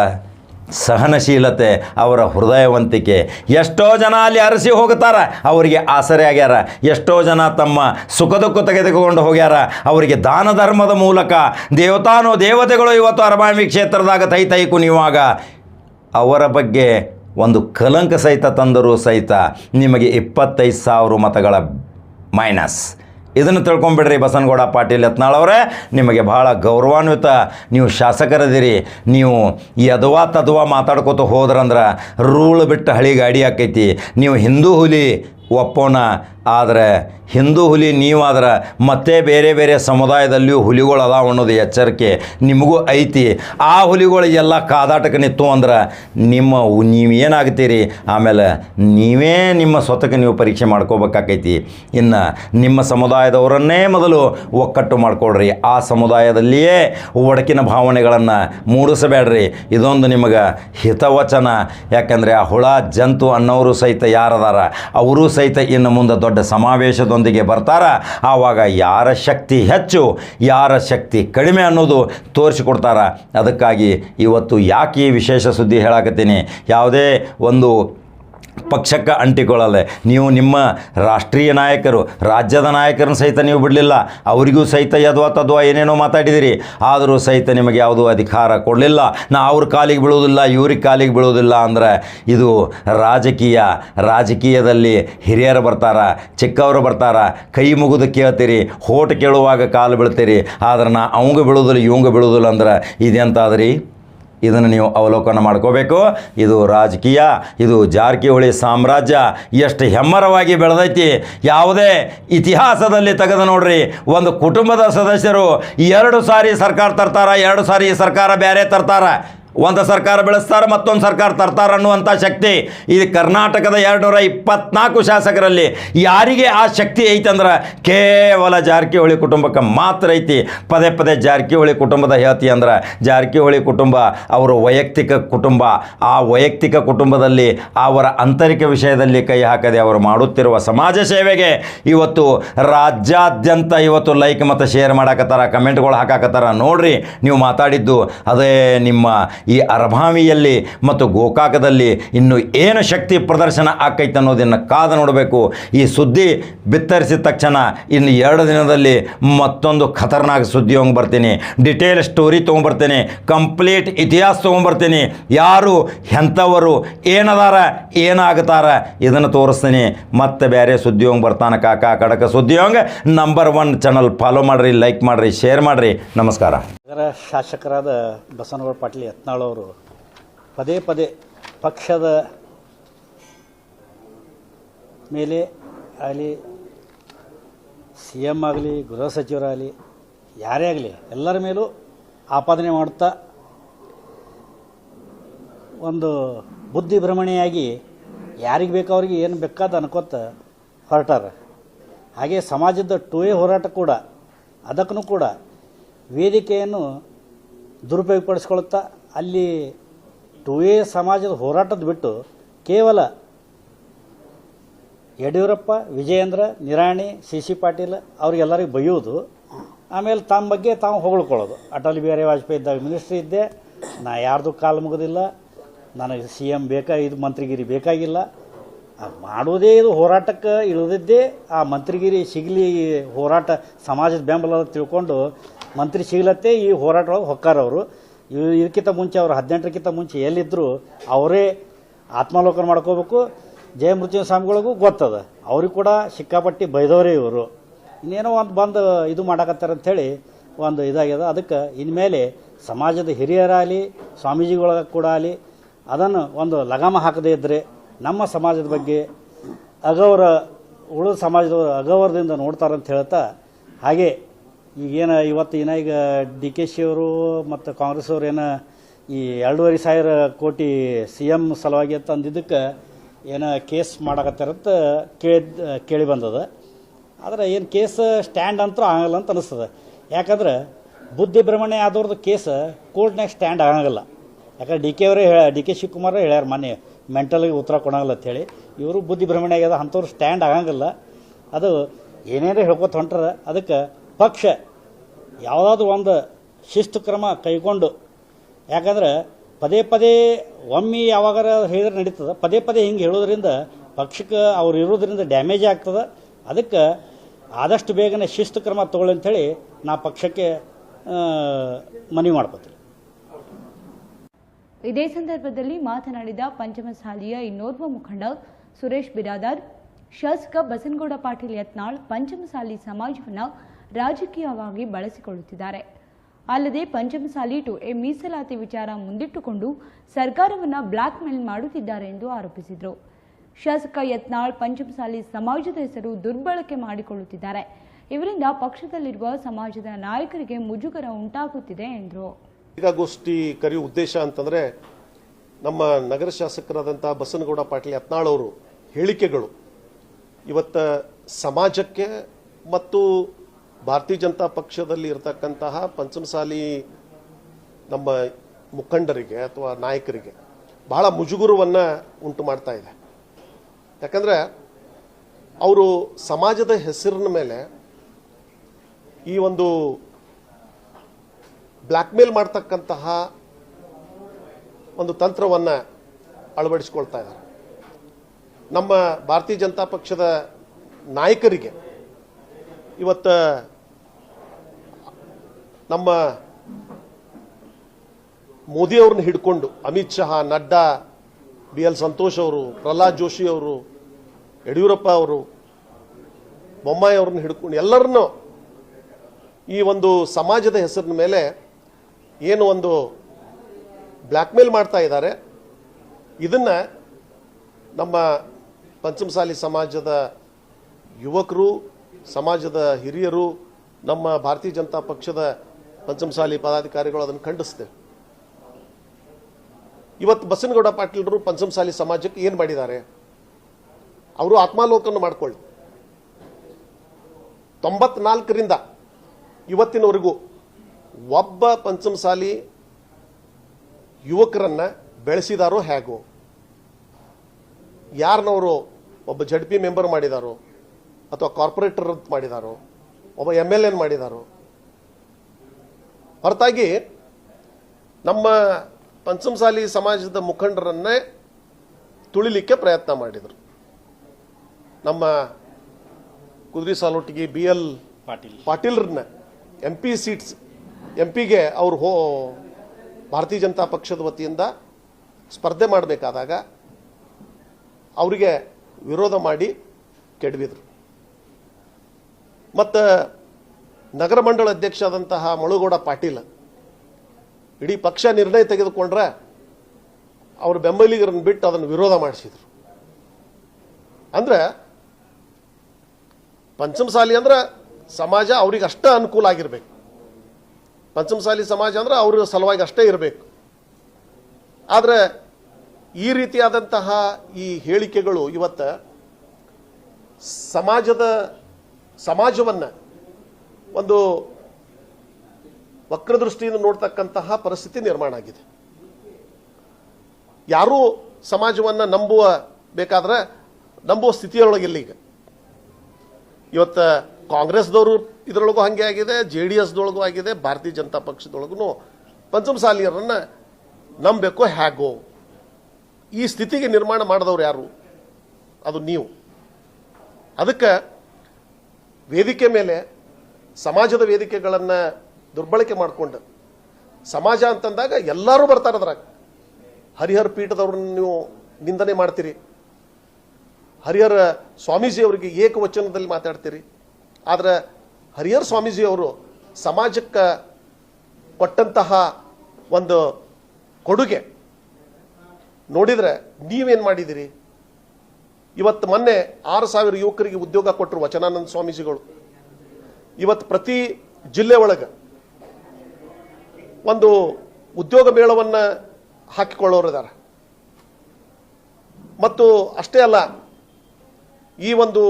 ಸಹನಶೀಲತೆ, ಅವರ ಹೃದಯವಂತಿಕೆ. ಎಷ್ಟೋ ಜನ ಅಲ್ಲಿ ಅರಸಿ ಹೋಗುತ್ತಾರೆ. ಅವರಿಗೆ ಆಸರೆ ಆಗ್ಯಾರ. ಎಷ್ಟೋ ಜನ ತಮ್ಮ ಸುಖ ದುಃಖ ತೆಗೆದುಕೊಂಡು ಹೋಗ್ಯಾರ. ಅವರಿಗೆ ದಾನ ಧರ್ಮದ ಮೂಲಕ ದೇವತಾನೋ ದೇವತೆಗಳು ಇವತ್ತು ಅರಬಾಮಿ ಕ್ಷೇತ್ರದಾಗ ತೈ ತೈ ಕುಣಿಯುವಾಗ ಅವರ ಬಗ್ಗೆ ಒಂದು ಕಲಂಕ ಸಹಿತ ತಂದರೂ ಸಹಿತ ನಿಮಗೆ ಇಪ್ಪತ್ತೈದು ಸಾವಿರ ಮತಗಳ ಮೈನಸ್. ಇದನ್ನು ತಿಳ್ಕೊಂಬಿಡ್ರಿ ಬಸನಗೌಡ ಪಾಟೀಲ್ ಯತ್ನಾಳ್ ಅವರೇ. ನಿಮಗೆ ಬಹಳ ಗೌರವಾನ್ವಿತ ನೀವು ಶಾಸಕರದಿರಿ. ನೀವು ಯದವಾ ತದ್ವಾ ಮಾತಾಡ್ಕೋತ ಹೋದ್ರಂದ್ರೆ ರೂಳು ಬಿಟ್ಟು ಹಳಿ ಗಾಡಿ ಆಕೈತಿ. ನೀವು ಹಿಂದೂ ಹುಲಿ ಒಪ್ಪೋಣ. ಆದರೆ ಹಿಂದೂ ಹುಲಿ ನೀವಾದ್ರೆ ಮತ್ತೆ ಬೇರೆ ಬೇರೆ ಸಮುದಾಯದಲ್ಲಿಯೂ ಹುಲಿಗಳು ಅದಾವ ಅನ್ನೋದು ಎಚ್ಚರಿಕೆ ನಿಮಗೂ ಐತಿ. ಆ ಹುಲಿಗಳಿಗೆಲ್ಲ ಕಾದಾಟಕ್ಕೆ ನಿತ್ತು ಅಂದ್ರೆ ನಿಮ್ಮ ನೀವು ಏನಾಗ್ತೀರಿ? ಆಮೇಲೆ ನೀವೇ ನಿಮ್ಮ ಸ್ವತಕ್ಕೆ ನೀವು ಪರೀಕ್ಷೆ ಮಾಡ್ಕೋಬೇಕಾಕೈತಿ. ಇನ್ನು ನಿಮ್ಮ ಸಮುದಾಯದವರನ್ನೇ ಮೊದಲು ಒಕ್ಕಟ್ಟು ಮಾಡ್ಕೊಳ್ರಿ. ಆ ಸಮುದಾಯದಲ್ಲಿಯೇ ಒಡಕಿನ ಭಾವನೆಗಳನ್ನು ಮೂಡಿಸಬೇಡ್ರಿ. ಇದೊಂದು ನಿಮಗೆ ಹಿತವಚನ. ಯಾಕಂದರೆ ಆ ಹುಳ, ಜಂತು ಅನ್ನೋರು ಸಹಿತ ಯಾರದಾರ? ಅವರೂ ಸಹಿತ ಇನ್ನು ಮುಂದೆ ದೊಡ್ಡ ಸಮಾವೇಶದೊಂದಿಗೆ ಬರ್ತಾರ? ಆವಾಗ ಯಾರ ಶಕ್ತಿ ಹೆಚ್ಚು, ಯಾರ ಶಕ್ತಿ ಕಡಿಮೆ ಅನ್ನೋದು ತೋರಿಸಿಕೊಡ್ತಾರ? ಅದಕ್ಕಾಗಿ ಇವತ್ತು ಯಾಕೆ ಈ ವಿಶೇಷ ಸುದ್ದಿ ಹೇಳಕತ್ತೀನಿ? ಯಾವುದೇ ಒಂದು ಪಕ್ಷಕ್ಕೆ ಅಂಟಿಕೊಳ್ಳಲ್ಲ ನೀವು ನಿಮ್ಮ ರಾಷ್ಟ್ರೀಯ ನಾಯಕರು, ರಾಜ್ಯದ ನಾಯಕರನ್ನು ಸಹಿತ ನೀವು ಬಿಡಲಿಲ್ಲ. ಅವರಿಗೂ ಸಹಿತ ಯದ್ವಾ ತದ್ವಾ ಏನೇನೋ ಮಾತಾಡಿದಿರಿ. ಆದರೂ ಸಹಿತ ನಿಮಗೆ ಯಾವುದೂ ಅಧಿಕಾರ ಕೊಡಲಿಲ್ಲ. ನಾ ಅವ್ರ ಕಾಲಿಗೆ ಬೀಳೋದಿಲ್ಲ ಇವ್ರಿಗೆ ಕಾಲಿಗೆ ಬೀಳೋದಿಲ್ಲ ಅಂದ್ರೆ ಇದು ರಾಜಕೀಯ. ರಾಜಕೀಯದಲ್ಲಿ ಹಿರಿಯರು ಬರ್ತಾರ, ಚಿಕ್ಕವರು ಬರ್ತಾರ. ಕೈ ಮುಗಿದು ಕೇಳ್ತೀರಿ, ಹೋಟ್ ಕೇಳುವಾಗ ಕಾಲು ಬೀಳ್ತೀರಿ. ಆದ್ರೆ ನಾ ಅವಂಗ ಬೀಳೋದಿಲ್ಲ ಇವಂಗ ಬೀಳೋದಿಲ್ಲ ಅಂದ್ರೆ ಇದೆಂತಾದ್ರಿ? ಇದನ್ನು ನೀವು ಅವಲೋಕನ ಮಾಡ್ಕೋಬೇಕು. ಇದು ರಾಜಕೀಯ, ಇದು ಜಾರಕಿಹೊಳಿ ಸಾಮ್ರಾಜ್ಯ. ಎಷ್ಟು ಹೆಮ್ಮರವಾಗಿ ಬೆಳೆದೈತಿ. ಯಾವುದೇ ಇತಿಹಾಸದಲ್ಲಿ ತೆಗೆದು ನೋಡ್ರಿ. ಒಂದು ಕುಟುಂಬದ ಸದಸ್ಯರು ಎರಡು ಸಾರಿ ಸರ್ಕಾರ ತರ್ತಾರ, ಎರಡು ಸಾರಿ ಸರ್ಕಾರ ಬೇರೆ ತರ್ತಾರ. ಒಂದು ಸರ್ಕಾರ ಬೆಳೆಸ್ತಾರೆ, ಮತ್ತೊಂದು ಸರ್ಕಾರ ತರ್ತಾರೆ ಅನ್ನುವಂಥ ಶಕ್ತಿ ಇದು ಕರ್ನಾಟಕದ ಎರಡುನೂರ ಇಪ್ಪತ್ನಾಲ್ಕು ಶಾಸಕರಲ್ಲಿ ಯಾರಿಗೆ ಆ ಶಕ್ತಿ ಐತಂದ್ರೆ ಕೇವಲ ಜಾರಕಿಹೊಳಿ ಕುಟುಂಬಕ್ಕೆ ಮಾತ್ರ ಐತಿ. ಪದೇ ಪದೇ ಜಾರಕಿಹೊಳಿ ಕುಟುಂಬದ ಹೇಳ್ತಿ ಅಂದ್ರೆ ಜಾರಕಿಹೊಳಿ ಕುಟುಂಬ, ಅವರ ವೈಯಕ್ತಿಕ ಕುಟುಂಬ, ಆ ವೈಯಕ್ತಿಕ ಕುಟುಂಬದಲ್ಲಿ ಅವರ ಆಂತರಿಕ ವಿಷಯದಲ್ಲಿ ಕೈ ಹಾಕದೆ ಅವರು ಮಾಡುತ್ತಿರುವ ಸಮಾಜ ಸೇವೆಗೆ ಇವತ್ತು ರಾಜ್ಯಾದ್ಯಂತ ಇವತ್ತು ಲೈಕ್ ಮತ್ತು ಶೇರ್ ಮಾಡಾಕತ್ತಾರ, ಕಮೆಂಟ್ಗಳು ಹಾಕಾಕತ್ತಾರ. ನೋಡ್ರಿ, ನೀವು ಮಾತಾಡಿದ್ದು ಅದೇ ನಿಮ್ಮ ಈ ಅರಭಾವಿಯಲ್ಲಿ ಮತ್ತು ಗೋಕಾಕದಲ್ಲಿ ಇನ್ನು ಏನು ಶಕ್ತಿ ಪ್ರದರ್ಶನ ಆಕೈತೆ ಅನ್ನೋದನ್ನು ಕಾದ ನೋಡಬೇಕು. ಈ ಸುದ್ದಿ ಬಿತ್ತರಿಸಿದ ತಕ್ಷಣ ಇನ್ನು ಎರಡು ದಿನದಲ್ಲಿ ಮತ್ತೊಂದು ಖತರ್ನಾಕ್ ಸುದ್ದಿ ಹೋಗಿ ಬರ್ತೀನಿ. Detail story ತೊಗೊಂಬರ್ತೀನಿ. ಕಂಪ್ಲೀಟ್ ಇತಿಹಾಸ ತೊಗೊಂಬರ್ತೀನಿ. ಯಾರು ಎಂಥವರು, ಏನದಾರ ಏನಾಗುತ್ತಾರ ಇದನ್ನು ತೋರಿಸ್ತೀನಿ. ಮತ್ತೆ ಬೇರೆ ಸುದ್ದಿ ಬರ್ತಾನೆ ಕಾಕ ಕಡಕ ಸುದ್ದಿ ನಂಬರ್ ಒನ್ ಚಾನಲ್ ಫಾಲೋ ಮಾಡಿರಿ ಲೈಕ್ ಮಾಡಿರಿ ಶೇರ್ ಮಾಡಿರಿ. ನಮಸ್ಕಾರ. ನಗರ ಶಾಸಕರಾದ ಬಸನಗೌಡ ಪಾಟೀಲ್ ಯತ್ನಾಳ್ ಅವರು ಪದೇ ಪದೇ ಪಕ್ಷದ ಮೇಲೆ ಆಗಲಿ, ಸಿ ಎಂ ಆಗಲಿ, ಗೃಹ ಸಚಿವರಾಗಲಿ, ಯಾರೇ ಆಗಲಿ ಎಲ್ಲರ ಮೇಲೂ ಆಪಾದನೆ ಮಾಡ್ತಾ ಒಂದು ಬುದ್ಧಿ ಭ್ರಮಣೆಯಾಗಿ ಯಾರಿಗೆ ಬೇಕು ಅವ್ರಿಗೆ ಏನು ಬೇಕಾದ ಅನ್ಕೋತ ಹೊರಟಾರ. ಹಾಗೆ ಸಮಾಜದ ಟೂ ಹೋರಾಟ ಕೂಡ, ಅದಕ್ಕೂ ಕೂಡ ವೇದಿಕೆಯನ್ನು ದುರುಪಯೋಗಪಡಿಸ್ಕೊಳ್ತಾ ಅಲ್ಲಿ ಟು ಎ ಸಮಾಜದ ಹೋರಾಟದ ಬಿಟ್ಟು ಕೇವಲ ಯಡಿಯೂರಪ್ಪ, ವಿಜಯೇಂದ್ರ, ನಿರಾಣಿ, ಸಿ ಸಿ ಪಾಟೀಲ್ ಅವ್ರಿಗೆಲ್ಲರಿಗೂ ಬೈಯೋದು ಆಮೇಲೆ ತಮ್ಮ ಬಗ್ಗೆ ತಾವು ಹೊಗಳ್ಕೊಳ್ಳೋದು. ಅಟಲ್ ಬಿಹಾರಿ ವಾಜಪೇಯಿ ಇದ್ದಾಗ ಮಿನಿಸ್ಟ್ರಿ ಇದ್ದೆ. ನಾ ಯಾರ್ದು ಕಾಲು ಮುಗಿದಿಲ್ಲ. ನನಗೆ ಸಿ ಎಂ ಬೇಕಾ, ಇದು ಮಂತ್ರಿಗಿರಿ ಬೇಕಾಗಿಲ್ಲ. ಮಾಡೋದೇ ಇದು ಹೋರಾಟಕ್ಕೆ ಇಳಿದಿದ್ದೇ ಆ ಮಂತ್ರಿಗಿರಿ ಸಿಗಲಿ ಹೋರಾಟ ಸಮಾಜದ ಬೆಂಬಲ ತಿಳ್ಕೊಂಡು ಮಂತ್ರಿ ಸಿಗ್ಲತ್ತೆ ಈ ಹೋರಾಟ ಒಳಗೆ ಹೊಕ್ಕಾರವರು ಇದಕ್ಕಿಂತ ಮುಂಚೆ ಅವರು ಹದಿನೆಂಟರಕ್ಕಿಂತ ಮುಂಚೆ ಎಲ್ಲಿದ್ದರೂ ಅವರೇ ಆತ್ಮಾವಲೋಕನ ಮಾಡ್ಕೋಬೇಕು. ಜಯ ಮೃತ್ಯು ಸ್ವಾಮಿಗಳಿಗೂ ಗೊತ್ತದ. ಅವ್ರಿಗೆ ಕೂಡ ಸಿಕ್ಕಾಪಟ್ಟಿ ಬೈದವರೇ ಇವರು. ಇನ್ನೇನೋ ಒಂದು ಬಂದು ಇದು ಮಾಡಕತ್ತಾರ ಅಂಥೇಳಿ ಒಂದು ಇದಾಗ್ಯದ. ಅದಕ್ಕೆ ಇನ್ಮೇಲೆ ಸಮಾಜದ ಹಿರಿಯರಾಗಲಿ ಸ್ವಾಮೀಜಿಗಳ ಕೂಡ ಆಗಲಿ ಅದನ್ನು ಒಂದು ಲಗಾಮ ಹಾಕದೇ ಇದ್ದರೆ ನಮ್ಮ ಸಮಾಜದ ಬಗ್ಗೆ ಅಗೌರ, ಉಳಿದ ಸಮಾಜದವರು ಅಗೌರದಿಂದ ನೋಡ್ತಾರಂತ ಹೇಳ್ತಾ, ಹಾಗೆ ಈಗೇನು ಇವತ್ತು ಏನ ಈಗ ಡಿ ಕೆ ಶಿ ಅವರು ಮತ್ತು ಕಾಂಗ್ರೆಸ್ ಅವರು ಏನ ಈ ಎರಡೂವರೆ ಸಾವಿರ ಕೋಟಿ ಸಿ ಎಂ ಸಲುವಾಗಿ ಅಂತ ಅಂದಿದ್ದಕ್ಕೆ ಏನೋ ಕೇಸ್ ಮಾಡಕತ್ತಾರಂತ ಕೇಳಿ ಕೇಳಿ ಬಂದದ. ಆದರೆ ಏನು ಕೇಸ್ ಸ್ಟ್ಯಾಂಡ್ ಅಂತೂ ಆಗಲ್ಲ ಅಂತ ಅನಿಸ್ತದೆ. ಯಾಕಂದ್ರೆ ಬುದ್ಧಿ ಭ್ರಮಣೆ ಆದವ್ರದ್ದು ಕೇಸ್ ಕೋರ್ಟ್ನಾಗ ಸ್ಟ್ಯಾಂಡ್ ಆಗಂಗಿಲ್ಲ. ಯಾಕಂದ್ರೆ ಡಿ ಕೆ ಅವರೇ ಹೇಳ, ಡಿ ಕೆ ಶಿವಕುಮಾರೇ ಹೇಳ್ಯಾರ ಮೊನ್ನೆ ಮೆಂಟಲ್ಗೆ ಉತ್ತರ ಕೊಡಂಗಿಲ್ಲ ಅಂತೇಳಿ ಇವರು ಬುದ್ಧಿ ಭ್ರಮಣೆ ಆಗ್ಯದ, ಅಂಥವ್ರು ಸ್ಟ್ಯಾಂಡ್ ಆಗಂಗಿಲ್ಲ. ಅದು ಏನೇನೋ ಹೇಳ್ಕೊತ ಹೊಂಟ್ರ, ಅದಕ್ಕೆ ಪಕ್ಷ ಯಾವುದಾದ್ರೂ ಒಂದು ಶಿಸ್ತು ಕ್ರಮ ಕೈಗೊಂಡು, ಯಾಕಂದ್ರೆ ಪದೇ ಪದೇ ಒಮ್ಮೆ ಯಾವಾಗಾರ ಹೇಳಿದ್ರೆ ನಡೀತದೆ, ಪದೇ ಪದೇ ಹಿಂಗೆ ಹೇಳೋದ್ರಿಂದ ಪಕ್ಷಕ್ಕೆ ಅವ್ರು ಇರೋದ್ರಿಂದ ಡ್ಯಾಮೇಜ್ ಆಗ್ತದೆ. ಅದಕ್ಕೆ ಆದಷ್ಟು ಬೇಗನೆ ಶಿಸ್ತು ಕ್ರಮ ತಗೊಳ್ಳಿ ಅಂಥೇಳಿ ನಾ ಪಕ್ಷಕ್ಕೆ ಮನವಿ ಮಾಡ್ಕೊತೀನಿ. ಇದೇ ಸಂದರ್ಭದಲ್ಲಿ ಮಾತನಾಡಿದ ಪಂಚಮಸಾಲಿಯ ಇನ್ನೋರ್ವ ಮುಖಂಡ ಸುರೇಶ್ ಬಿರಾದಾರ್, ಶಾಸಕ ಬಸನಗೌಡ ಪಾಟೀಲ್ ಯತ್ನಾಳ್ ಪಂಚಮಸಾಲಿ ಸಮಾಜವನ್ನು ರಾಜಕೀಯವಾಗಿ ಬಳಸಿಕೊಳ್ಳುತ್ತಿದ್ದಾರೆ. ಅಲ್ಲದೆ ಪಂಚಮಸಾಲಿ ಟು ಎ ಮೀಸಲಾತಿ ವಿಚಾರ ಮುಂದಿಟ್ಟುಕೊಂಡು ಸರ್ಕಾರವನ್ನು ಬ್ಲಾಕ್ ಮೇಲ್ ಮಾಡುತ್ತಿದ್ದಾರೆ ಎಂದು ಆರೋಪಿಸಿದರು. ಶಾಸಕ ಯತ್ನಾಳ್ ಪಂಚಮಸಾಲಿ ಸಮಾಜದ ಹೆಸರು ದುರ್ಬಳಕೆ ಮಾಡಿಕೊಳ್ಳುತ್ತಿದ್ದಾರೆ. ಇವರಿಂದ ಪಕ್ಷದಲ್ಲಿರುವ ಸಮಾಜದ ನಾಯಕರಿಗೆ ಮುಜುಗರ ಉಂಟಾಗುತ್ತಿದೆ ಎಂದರು. ಪತ್ರಿಕಾಗೋಷ್ಠಿ ಕರೆಯುವ ಉದ್ದೇಶ ಅಂತಂದ್ರೆ ನಮ್ಮ ನಗರ ಶಾಸಕರಾದಂಥ ಬಸನಗೌಡ ಪಾಟೀಲ್ ಯತ್ನಾಳ್ ಅವರು ಹೇಳಿಕೆಗಳು. ಇವತ್ತ ಸಮಾಜಕ್ಕೆ ಮತ್ತು ಭಾರತೀಯ ಜನತಾ ಪಕ್ಷದಲ್ಲಿ ಇರತಕ್ಕಂತಹ ಪಂಚಮಸಾಲಿ ನಮ್ಮ ಮುಖಂಡರಿಗೆ ಅಥವಾ ನಾಯಕರಿಗೆ ಬಹಳ ಮುಜುಗುರವನ್ನ ಉಂಟು ಮಾಡ್ತಾ ಇದೆ. ಯಾಕಂದ್ರೆ ಅವರು ಸಮಾಜದ ಹೆಸರಿನ ಮೇಲೆ ಈ ಒಂದು ಬ್ಲ್ಯಾಕ್ಮೇಲ್ ಮಾಡ್ತಕ್ಕಂತಹ ಒಂದು ತಂತ್ರವನ್ನ ಅಳವಡಿಸ್ಕೊಳ್ತಾ ಇದ್ದಾರೆ. ನಮ್ಮ ಭಾರತೀಯ ಜನತಾ ಪಕ್ಷದ ನಾಯಕರಿಗೆ ಇವತ್ತು ನಮ್ಮ ಮೋದಿ ಅವ್ರನ್ನ ಹಿಡ್ಕೊಂಡು ಅಮಿತ್ ಶಾ, ನಡ್ಡಾ, ಬಿ ಎಲ್ ಸಂತೋಷ್ ಅವರು, ಪ್ರಹ್ಲಾದ್ ಜೋಶಿ ಅವರು, ಯಡಿಯೂರಪ್ಪ ಅವರು, ಬೊಮ್ಮಾಯಿ ಅವ್ರನ್ನ ಹಿಡ್ಕೊಂಡು ಎಲ್ಲರನ್ನೂ ಈ ಒಂದು ಸಮಾಜದ ಹೆಸರಿನ ಮೇಲೆ ಏನು ಒಂದು ಬ್ಲ್ಯಾಕ್ಮೇಲ್ ಮಾಡ್ತಾ ಇದ್ದಾರೆ. ಇದನ್ನ ನಮ್ಮ ಪಂಚಮಸಾಲಿ ಸಮಾಜದ ಯುವಕರು, ಸಮಾಜದ ಹಿರಿಯರು, ನಮ್ಮ ಭಾರತೀಯ ಜನತಾ ಪಕ್ಷದ ಪಂಚಮಸಾಲಿ ಪದಾಧಿಕಾರಿಗಳು ಅದನ್ನು ಖಂಡಿಸ್ತೇವೆ ಇವತ್ತು ಬಸನಗೌಡ ಪಾಟೀಲರು ಪಂಚಮಸಾಲಿ ಸಮಾಜಕ್ಕೆ ಏನು ಮಾಡಿದ್ದಾರೆ? ಅವರು ಆತ್ಮಾಲೋಕನ ಮಾಡಿಕೊಳ್ಳಿ. ತೊಂಬತ್ನಾಲ್ಕರಿಂದ ಇವತ್ತಿನವರೆಗೂ ಒಬ್ಬ ಪಂಚಮಸಾಲಿ ಯುವಕರನ್ನ ಬೆಳೆಸಿದಾರೋ ಹೇಗೋ ಯಾರನ್ನವರು ಒಬ್ಬ ಜಡ್ ಪಿ ಮೆಂಬರ್ ಮಾಡಿದಾರೋ ಅಥವಾ ಕಾರ್ಪೊರೇಟರ್ ಅಂತ ಮಾಡಿದಾರೋ ಒಬ್ಬ ಎಂ ಎಲ್ ಎನ್ ಮಾಡಿದಾರೋ ಹೊರತಾಗಿ ನಮ್ಮ ಪಂಚಮಸಾಲಿ ಸಮಾಜದ ಮುಖಂಡರನ್ನೇ ತುಳಿಲಿಕ್ಕೆ ಪ್ರಯತ್ನ ಮಾಡಿದರು. ನಮ್ಮ ಕುದುರೆ ಸಾಲೊಟ್ಟಿಗೆ ಬಿ ಎಲ್ ಪಾಟೀಲ್. ಪಾಟೀಲ್ರನ್ನ ಎಂ ಪಿ ಸೀಟ್ಸ್ ಎಂ ಪಿಗೆ ಅವರು ಹೋ ಭಾರತೀಯ ಜನತಾ ಪಕ್ಷದ ವತಿಯಿಂದ ಸ್ಪರ್ಧೆ ಮಾಡಬೇಕಾದಾಗ ಅವರಿಗೆ ವಿರೋಧ ಮಾಡಿ ಕೆಡವಿದ್ರು. ಮತ್ತು ನಗರ ಮಂಡಳ ಅಧ್ಯಕ್ಷ ಆದಂತಹ ಮಳುಗೌಡ ಪಾಟೀಲ್ ಇಡೀ ಪಕ್ಷ ನಿರ್ಣಯ ತೆಗೆದುಕೊಂಡ್ರೆ ಅವರು ಬೆಂಬಲಿಗರನ್ನು ಬಿಟ್ಟು ಅದನ್ನು ವಿರೋಧ ಮಾಡಿಸಿದರು. ಅಂದರೆ ಪಂಚಮಸಾಲಿ ಅಂದ್ರೆ ಸಮಾಜ ಅವ್ರಿಗೆ ಅಷ್ಟೇ ಅನುಕೂಲ ಆಗಿರ್ಬೇಕು. ಪಂಚಮಸಾಲಿ ಸಮಾಜ ಅಂದ್ರೆ ಅವ್ರ ಸಲುವಾಗಿ ಅಷ್ಟೇ ಇರಬೇಕು. ಆದರೆ ಈ ರೀತಿಯಾದಂತಹ ಈ ಹೇಳಿಕೆಗಳು ಇವತ್ತ ಸಮಾಜದ ಸಮಾಜವನ್ನ ಒಂದು ವಕ್ರದೃಷ್ಟಿಯಿಂದ ನೋಡ್ತಕ್ಕಂತಹ ಪರಿಸ್ಥಿತಿ ನಿರ್ಮಾಣ ಆಗಿದೆ. ಯಾರೂ ಸಮಾಜವನ್ನ ನಂಬುವ ಬೇಕಾದ್ರೆ ನಂಬುವ ಸ್ಥಿತಿಯೊಳಗಿಲ್ಲ ಈಗ. ಇವತ್ತ ಕಾಂಗ್ರೆಸ್ದವರು ಇದರೊಳಗೂ ಹಾಗೆ ಆಗಿದೆ, ಜೆ ಡಿ ಎಸ್ದೊಳಗೂ ಆಗಿದೆ, ಭಾರತೀಯ ಜನತಾ ಪಕ್ಷದೊಳಗೂ ಪಂಚಮಸಾಲಿಯರನ್ನು ನಂಬಬೇಕು ಹೇಗೋ ಈ ಸ್ಥಿತಿಗೆ ನಿರ್ಮಾಣ ಮಾಡಿದವ್ರು ಯಾರು? ಅದು ನೀವು. ಅದಕ್ಕೆ ವೇದಿಕೆ ಮೇಲೆ ಸಮಾಜದ ವೇದಿಕೆಗಳನ್ನು ದುರ್ಬಳಕೆ ಮಾಡಿಕೊಂಡು, ಸಮಾಜ ಅಂತಂದಾಗ ಎಲ್ಲರೂ ಬರ್ತಾರೆ ಅದ್ರಾಗ. ಹರಿಹರ ಪೀಠದವ್ರನ್ನ ನೀವು ನಿಂದನೆ ಮಾಡ್ತೀರಿ. ಹರಿಹರ ಸ್ವಾಮೀಜಿ ಅವರಿಗೆ ಏಕವಚನದಲ್ಲಿ ಮಾತಾಡ್ತೀರಿ. ಆದ್ರೆ ಹರಿಹರ ಸ್ವಾಮೀಜಿ ಅವರು ಸಮಾಜಕ್ಕೆ ಕೊಟ್ಟಂತಹ ಒಂದು ಕೊಡುಗೆ ನೋಡಿದ್ರೆ ನೀವೇನು ಮಾಡಿದಿರಿ? ಇವತ್ತು ಮೊನ್ನೆ ಆರು ಸಾವಿರ ಯುವಕರಿಗೆ ಉದ್ಯೋಗ ಕೊಟ್ಟರು ವಚನಾನಂದ ಸ್ವಾಮೀಜಿಗಳು. ಇವತ್ತು ಪ್ರತಿ ಜಿಲ್ಲೆ ಒಳಗೆ ಒಂದು ಉದ್ಯೋಗ ಮೇಳವನ್ನು ಹಾಕಿಕೊಳ್ಳೋರು ಇದ್ದಾರೆ ಮತ್ತು ಅಷ್ಟೇ ಅಲ್ಲ, ಈ ಒಂದು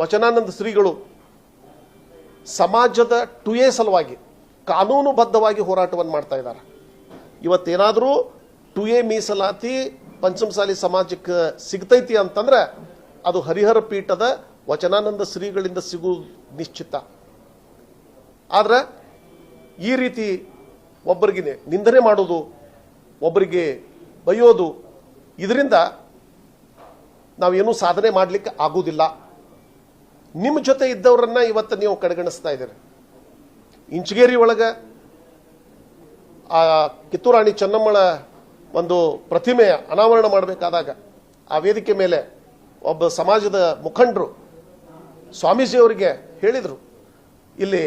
ವಚನಾನಂದ ಶ್ರೀಗಳು ಸಮಾಜದ ಟು ಎ ಸಲುವಾಗಿ, ಕಾನೂನುಬದ್ಧವಾಗಿ ಹೋರಾಟವನ್ನು ಮಾಡ್ತಾ ಇದ್ದಾರೆ ಇವತ್ತೇನಾದರೂ ಟು ಎ ಮೀಸಲಾತಿ ಪಂಚಮಸಾಲಿ ಸಮಾಜಕ್ಕೆ ಸಿಗ್ತೈತಿ ಅಂತಂದ್ರೆ ಅದು ಹರಿಹರ ಪೀಠದ ವಚನಾನಂದ ಶ್ರೀಗಳಿಂದ ಸಿಗುವುದು ನಿಶ್ಚಿತ. ಆದರೆ ಈ ರೀತಿ ಒಬ್ಬರಿಗೆ ನಿಂದನೆ ಮಾಡೋದು, ಒಬ್ಬರಿಗೆ ಬೈಯೋದು, ಇದರಿಂದ ನಾವೇನೂ ಸಾಧನೆ ಮಾಡಲಿಕ್ಕೆ ಆಗುವುದಿಲ್ಲ ನಿಮ್ಮ ಜೊತೆ ಇದ್ದವರನ್ನ ಇವತ್ತು ನೀವು ಕಡೆಗಣಿಸ್ತಾ ಇದ್ದೀರಿ. ಇಂಚಗೇರಿ ಒಳಗೆ ಆ ಕಿತ್ತೂರಾಣಿ ಚೆನ್ನಮ್ಮಳ ಒಂದು ಪ್ರತಿಮೆಯ ಅನಾವರಣ ಮಾಡಬೇಕಾದಾಗ ಆ ವೇದಿಕೆ ಮೇಲೆ ಒಬ್ಬ ಸಮಾಜದ ಮುಖಂಡರು ಸ್ವಾಮೀಜಿಯವರಿಗೆ ಹೇಳಿದರು. ಇಲ್ಲಿ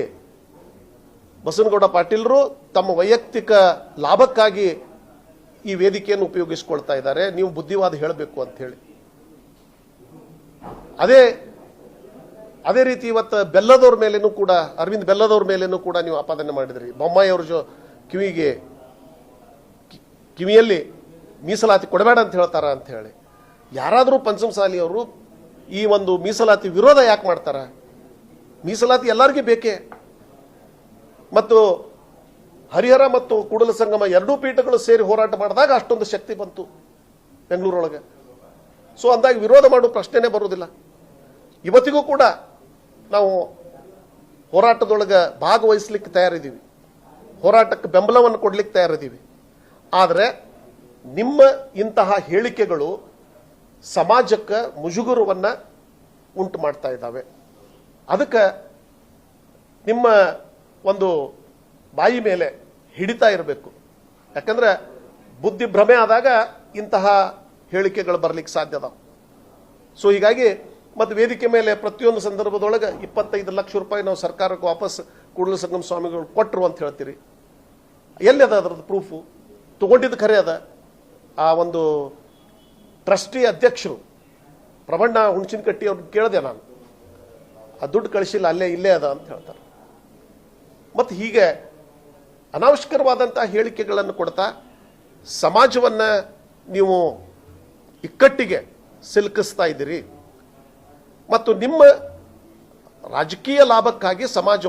ಬಸವನಗೌಡ ಪಾಟೀಲರು ತಮ್ಮ ವೈಯಕ್ತಿಕ ಲಾಭಕ್ಕಾಗಿ ಈ ವೇದಿಕೆಯನ್ನು ಉಪಯೋಗಿಸ್ಕೊಳ್ತಾ ಇದ್ದಾರೆ. ನೀವು ಬುದ್ಧಿವಾದ ಹೇಳಬೇಕು ಅಂತ ಹೇಳಿ. ಅದೇ ಅದೇ ರೀತಿ ಇವತ್ತು ಬೆಲ್ಲದವ್ರ ಮೇಲೇನೂ ಕೂಡ, ಅರವಿಂದ್ ಬೆಲ್ಲದವ್ರ ಮೇಲೇನೂ ಕೂಡ ನೀವು ಆಪಾದನೆ ಮಾಡಿದ್ರಿ. ಬೊಮ್ಮಾಯಿ ಅವ್ರ ಜೊ, ಕಿವಿಗೆ ಕಿವಿಯಲ್ಲಿ ಮೀಸಲಾತಿ ಕೊಡಬೇಡ ಅಂತ ಹೇಳ್ತಾರ ಅಂತ ಹೇಳಿ. ಯಾರಾದರೂ ಪಂಚಮಸಾಲಿಯವರು ಈ ಒಂದು ಮೀಸಲಾತಿ ವಿರೋಧ ಯಾಕೆ ಮಾಡ್ತಾರ? ಮೀಸಲಾತಿ ಎಲ್ಲರಿಗೂ ಬೇಕೇ? ಮತ್ತು ಹರಿಹರ ಮತ್ತು ಕೂಡಲ ಸಂಗಮ ಎರಡೂ ಪೀಠಗಳು ಸೇರಿ ಹೋರಾಟ ಮಾಡಿದಾಗ ಅಷ್ಟೊಂದು ಶಕ್ತಿ ಬಂತು ಬೆಂಗಳೂರೊಳಗೆ. ಸೊ ಅಂದಾಗ ವಿರೋಧ ಮಾಡೋ ಪ್ರಶ್ನೆನೇ ಬರೋದಿಲ್ಲ ಇವತ್ತಿಗೂ ಕೂಡ ನಾವು ಹೋರಾಟದೊಳಗೆ ಭಾಗವಹಿಸ್ಲಿಕ್ಕೆ ತಯಾರಿದ್ದೀವಿ. ಹೋರಾಟಕ್ಕೆ ಬೆಂಬಲವನ್ನು ಕೊಡ್ಲಿಕ್ಕೆ ತಯಾರಿದ್ದೀವಿ. ಆದರೆ ನಿಮ್ಮ ಇಂತಹ ಹೇಳಿಕೆಗಳು ಸಮಾಜಕ್ಕೆ ಮುಜುಗುರವನ್ನು ಉಂಟು ಮಾಡ್ತಾ ಇದ್ದಾವೆ. ಅದಕ್ಕೆ ನಿಮ್ಮ ಒಂದು ಬಾಯಿ ಮೇಲೆ ಹಿಡಿತಾ ಇರಬೇಕು. ಯಾಕಂದ್ರೆ ಬುದ್ಧಿ ಭ್ರಮೆ ಆದಾಗ ಇಂತಹ ಹೇಳಿಕೆಗಳು ಬರ್ಲಿಕ್ಕೆ ಸಾಧ್ಯ ಅದಾವೆ. ಸೊ ಹೀಗಾಗಿ ಮತ್ತು ವೇದಿಕೆ ಮೇಲೆ ಪ್ರತಿಯೊಂದು ಸಂದರ್ಭದೊಳಗೆ ಇಪ್ಪತ್ತೈದು ಲಕ್ಷ ರೂಪಾಯಿ ನಾವು ಸರ್ಕಾರಕ್ಕೆ ವಾಪಸ್ ಕೂಡಲ ಸಂಗಮ ಸ್ವಾಮಿಗಳು ಕೊಟ್ಟರು ಅಂತ ಹೇಳ್ತೀರಿ. ಎಲ್ಲಿ ಅದ ಅದ್ರದ್ದು ಪ್ರೂಫು ತಗೊಂಡಿದ್ದು ಖರೆ ಅದ. ಆ ಒಂದು ಟ್ರಸ್ಟಿ ಅಧ್ಯಕ್ಷರು ಪ್ರಬಣ್ಣ ಹುಣಸಿನಕಟ್ಟಿ ಅವ್ರನ್ನ ಕೇಳಿದೆ ನಾನು. ಆ ದುಡ್ಡು ಕಳಿಸಿಲ್ಲ, ಅಲ್ಲೇ ಇಲ್ಲೇ ಅದ ಅಂತ ಹೇಳ್ತಾರೆ. ಮತ್ತು ಹೀಗೆ ಅನಾವಶ್ಯಕರವಾದಂಥ ಹೇಳಿಕೆಗಳನ್ನು ಕೊಡ್ತಾ ಸಮಾಜವನ್ನು ನೀವು ಇಕ್ಕಟ್ಟಿಗೆ ಸಿಲುಕಿಸ್ತಾ ಇದ್ದೀರಿ. ಮತ್ತು ನಿಮ್ಮ ರಾಜಕೀಯ ಲಾಭಕ್ಕಾಗಿ ಸಮಾಜ